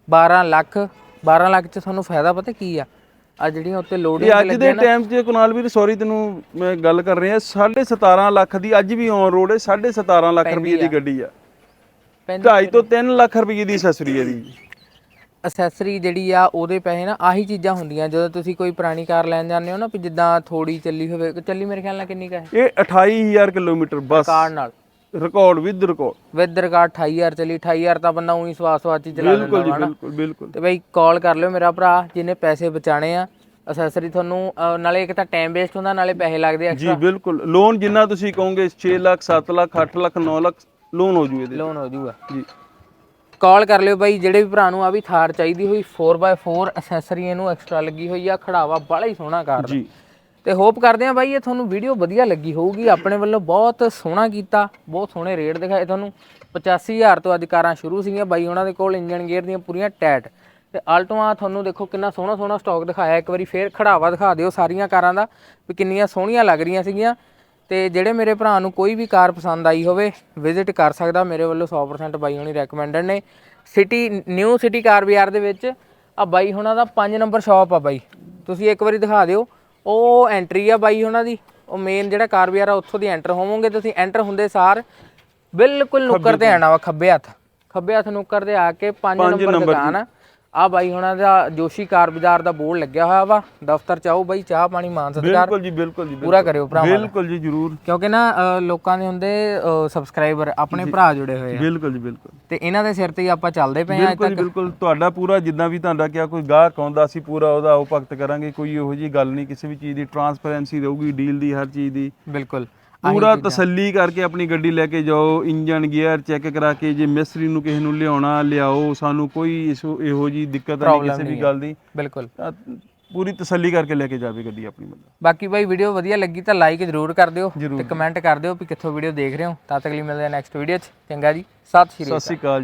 12 ਲੱਖ 12 ਲੱਖ ਚ ਤੁਹਾਨੂੰ ਫਾਇਦਾ ਪਤਾ ਕੀ ਆ? ਆ ਜਿਹੜੀਆਂ ਉੱਤੇ ਲੋਡਿੰਗ ਇਹ ਅੱਜ ਦੇ ਟਾਈਮ 'ਚ ਕੁਨਾਲ ਵੀਰ ਸੌਰੀ ਤੈਨੂੰ ਮੈਂ ਗੱਲ ਕਰ ਰਿਹਾ 17.5 ਲੱਖ ਦੀ ਅੱਜ ਵੀ ਔਨ ਰੋਡ ਹੈ 17.5 ਲੱਖ ਰੁਪਏ ਦੀ ਗੱਡੀ ਆ। 2.5 ਤੋਂ 3 ਲੱਖ ਰੁਪਏ ਦੀ ਐਕਸੈਸਰੀ ਹੈ ਦੀ ਅਸੈਸਰੀ ਜਿਹੜੀ ਆ ਉਹਦੇ ਪੈਸੇ ਨਾ ਆਹੀ ਚੀਜ਼ਾਂ ਹੁੰਦੀਆਂ ਜਦੋਂ ਤੁਸੀਂ ਕੋਈ ਪੁਰਾਣੀ ਕਾਰ ਲੈਣ ਜਾਂਦੇ ਹੋ ਨਾ ਵੀ ਜਿੱਦਾਂ ਥੋੜੀ ਚੱਲੀ ਹੋਵੇ ਚੱਲੀ ਮੇਰੇ ਖਿਆਲ ਨਾਲ ਕਿੰਨੀ ਕਾ ਹੈ? ਇਹ 28000 ਕਿਲੋਮੀਟਰ ਬਸ। ਕਾਰ ਨਾਲ। Record with record with record 28000 ਚੱਲੀ 28000 ਤਾਂ ਬੰਦਾ ਉਹੀ ਸਵਾਸ ਸਵਾਚੀ ਚਲਾ ਲੈਂਦਾ ਬਿਲਕੁਲ ਜੀ ਹਨਾ? ਬਿਲਕੁਲ ਬਿਲਕੁਲ। ਤੇ ਬਈ ਕਾਲ ਕਰ ਲਿਓ ਮੇਰਾ ਭਰਾ ਜਿਹਨੇ ਪੈਸੇ ਬਚਾਣੇ ਆ ਅਸੈਸਰੀ ਤੁਹਾਨੂੰ ਅਹ, ਨਾਲੇ ਇੱਕ ਤਾਂ ਟਾਈਮ ਵੇਸਟ ਹੁੰਦਾ ਨਾਲੇ ਪੈਸੇ ਲੱਗਦੇ ਜੀ ਬਿਲਕੁਲ। ਲੋਨ ਜਿੰਨਾ ਤੁਸੀਂ ਕਹੋਗੇ 6 ਲੱਖ 7 ਲੱਖ 8 ਲੱਖ 9 ਲੱਖ ਲੋਨ ਹੋ ਜੂ ਇਹਦੇ ਲੋਨ ਹੋ ਜਾਊਗਾ ਜੀ। ਕਾਲ ਕਰ ਲਿਓ ਬਾਈ ਜਿਹੜੇ ਵੀ ਭਰਾ ਨੂੰ ਆ ਵੀ ਥਾਰ ਚਾਹੀਦੀ ਹੋਈ 4x4 ਅਸੈਸਰੀ ਇਹਨੂੰ ਐਕਸਟਰਾ ਲੱਗੀ ਹੋਈ ਆ ਖੜਾਵਾ ਬੜਾ ਹੀ ਸੋਹਣਾ ਕਾਰ ਦਾ। ਜੀ ਤੇ ਹੋਪ ਕਰਦੇ ਆ ਬਾਈ ਇਹ ਤੁਹਾਨੂੰ ਵੀਡੀਓ ਵਧੀਆ ਲੱਗੀ ਹੋਊਗੀ। ਆਪਣੇ ਵੱਲੋਂ ਬਹੁਤ ਸੋਹਣਾ ਕੀਤਾ, ਬਹੁਤ ਸੋਹਣੇ ਰੇਟ ਦਿਖਾਏ। ਤੁਹਾਨੂੰ 85000 ਤੋਂ ਅੱਜ ਕਾਰਾਂ ਸ਼ੁਰੂ ਸੀਗੀਆਂ ਬਾਈ, ਉਹਨਾਂ ਦੇ ਕੋਲ ਇੰਜਨ ਗੇਅਰ ਦੀਆਂ ਪੂਰੀਆਂ ਟੈਟ। ਤੇ ਆਲਟੋਆਂ ਤੁਹਾਨੂੰ ਦੇਖੋ ਕਿੰਨਾ ਸੋਹਣਾ ਸੋਹਣਾ ਸਟਾਕ ਦਿਖਾਇਆ। ਇੱਕ ਵਾਰੀ ਫੇਰ ਖੜਾਵਾ ਦਿਖਾ ਦਿਓ ਸਾਰੀਆਂ ਕਾਰਾਂ ਦਾ ਵੀ ਕਿੰਨੀਆਂ ਸੋਹਣੀਆਂ ਲੱਗ ਰਹੀਆਂ ਸੀਗੀਆਂ। ਤੇ ਜਿਹੜੇ ਮੇਰੇ ਭਰਾ ਨੂੰ ਕੋਈ ਵੀ ਕਾਰ ਪਸੰਦ ਆਈ ਹੋਵੇ ਵਿਜ਼ਿਟ ਕਰ ਸਕਦਾ। ਮੇਰੇ ਵੱਲੋਂ 100% ਬਾਈ ਹੋਣੀ ਰეკਮੈਂਡਡ ਨੇ। ਸਿਟੀ ਨਿਊ ਸਿਟੀ ਕਾਰ ਬਾਜ਼ਾਰ ਦੇ ਵਿੱਚ ਆ ਬਾਈ ਹੁਣਾਂ ਦਾ 5 ਨੰਬਰ ਸ਼ਾਪ ਆ ਬਾਈ। ਤੁਸੀਂ ਇੱਕ ਵਾਰੀ ਦਿਖਾ ਦਿਓ। ਉਹ ਐਂਟਰੀ ਆ ਬਾਈ ਹੁਣਾਂ ਦੀ। ਉਹ ਮੇਨ ਜਿਹੜਾ ਕਾਰ ਬਾਜ਼ਾਰ ਆ ਉੱਥੋਂ ਦੀ ਐਂਟਰ ਹੋਵੋਗੇ ਤੁਸੀਂ। ਐਂਟਰ ਹੁੰਦੇ ਸਾਰ ਬਿਲਕੁਲ ਨੁੱਕਰ ਤੇ ਆਣਾ ਵਾ ਖੱਬੇ ਹੱਥ। ਖੱਬੇ ਹੱਥ ਨੁੱਕਰ ਤੇ ਆ ਕੇ 5 ਨੰਬਰ ਦੁਕਾਨ ਆ। ਆ ਬਾਈ ਹੁਣਾਂ ਦਾ ਜੋਸ਼ੀ ਕਾਰ ਬਾਜ਼ਾਰ ਦਾ ਬੋਰਡ ਲੱਗਿਆ ਹੋਇਆ ਵਾ ਦਫ਼ਤਰ ਚ ਆਓ ਬਾਈ ਚਾਹ ਪਾਣੀ ਮਾਨ ਸਤਿਕਾਰ। ਬਿਲਕੁਲ ਜੀ ਬਿਲਕੁਲ ਜੀ ਪੂਰਾ ਕਰਿਓ ਭਰਾਵਾਂ ਦਾ। ਬਿਲਕੁਲ ਜੀ ਜਰੂਰ। ਕਿਉਂਕਿ ਨਾ ਲੋਕਾਂ ਦੇ ਹੁੰਦੇ ਸਬਸਕ੍ਰਾਈਬਰ ਆਪਣੇ ਭਰਾ ਜੁੜੇ ਹੋਏ ਆ। ਬਿਲਕੁਲ ਜੀ ਬਿਲਕੁਲ। ਤੇ ਇਹਨਾਂ ਦੇ ਸਿਰ ਤੇ ਹੀ ਆਪਾਂ ਚੱਲਦੇ ਪਏ ਆ ਬਿਲਕੁਲ ਬਿਲਕੁਲ। ਤੁਹਾਡਾ ਪੂਰਾ ਜਿੱਦਾਂ ਵੀ ਤੁਹਾਡਾ ਕਿਹਾ ਕੋਈ ਗਾਹਕ ਆਉਂਦਾ ਅਸੀਂ ਪੂਰਾ ਉਹਦਾ ਉਹ ਭਗਤ ਕਰਾਂਗੇ ਕੋਈ ਇਹੋ ਜੀ ਗੱਲ ਨਹੀਂ ਕਿਸੇ ਵੀ ਚੀਜ਼ ਦੀ ਟਰਾਂਸਪੇਰੈਂਸੀ ਰਹੂਗੀ ਡੀਲ ਦੀ ਹਰ ਚੀਜ਼ ਦੀ। ਬਿਲਕੁਲ। ਪੂਰਾ ਤਸੱਲੀ ਕਰਕੇ ਆਪਣੀ ਗੱਡੀ ਲੈ ਕੇ ਜਾਓ ਇੰਜਨ ਗੀਅਰ ਚੈੱਕ ਕਰਾ ਕੇ ਜੇ ਮਿਸਤਰੀ ਨੂੰ ਕਿਸੇ ਨੂੰ ਲਿਆਉਣਾ ਲਿਆਓ ਸਾਨੂੰ ਕੋਈ ਇਹੋ ਜੀ ਦਿੱਕਤ ਨਹੀਂ ਕਿਸੇ ਵੀ ਗੱਲ ਦੀ ਬਿਲਕੁਲ। ਪੂਰੀ ਤਸੱਲੀ ਕਰਕੇ ਲੈ ਕੇ ਜਾਵੇ ਗੱਡੀ ਆਪਣੀ ਬੰਦਾ। ਬਾਕੀ ਬਾਈ ਵੀਡੀਓ ਵਧੀਆ ਲੱਗੀ ਤਾਂ ਲਾਈਕ ਜ਼ਰੂਰ ਕਰ ਦਿਓ ਤੇ ਕਮੈਂਟ ਕਰ ਦਿਓ ਵੀ ਕਿੱਥੋਂ ਵੀਡੀਓ ਦੇਖ ਰਹੇ ਹੋ। ਤਦ ਤੱਕ ਲਈ ਮਿਲਦੇ ਆ ਨੈਕਸਟ ਵੀਡੀਓ 'ਚ। ਚੰਗਾ ਜੀ। ਸਤਿ ਸ਼੍ਰੀ ਸਤਿ ਅਕਾਲ। ਸ਼੍ਰੀ ਅਕਾਲ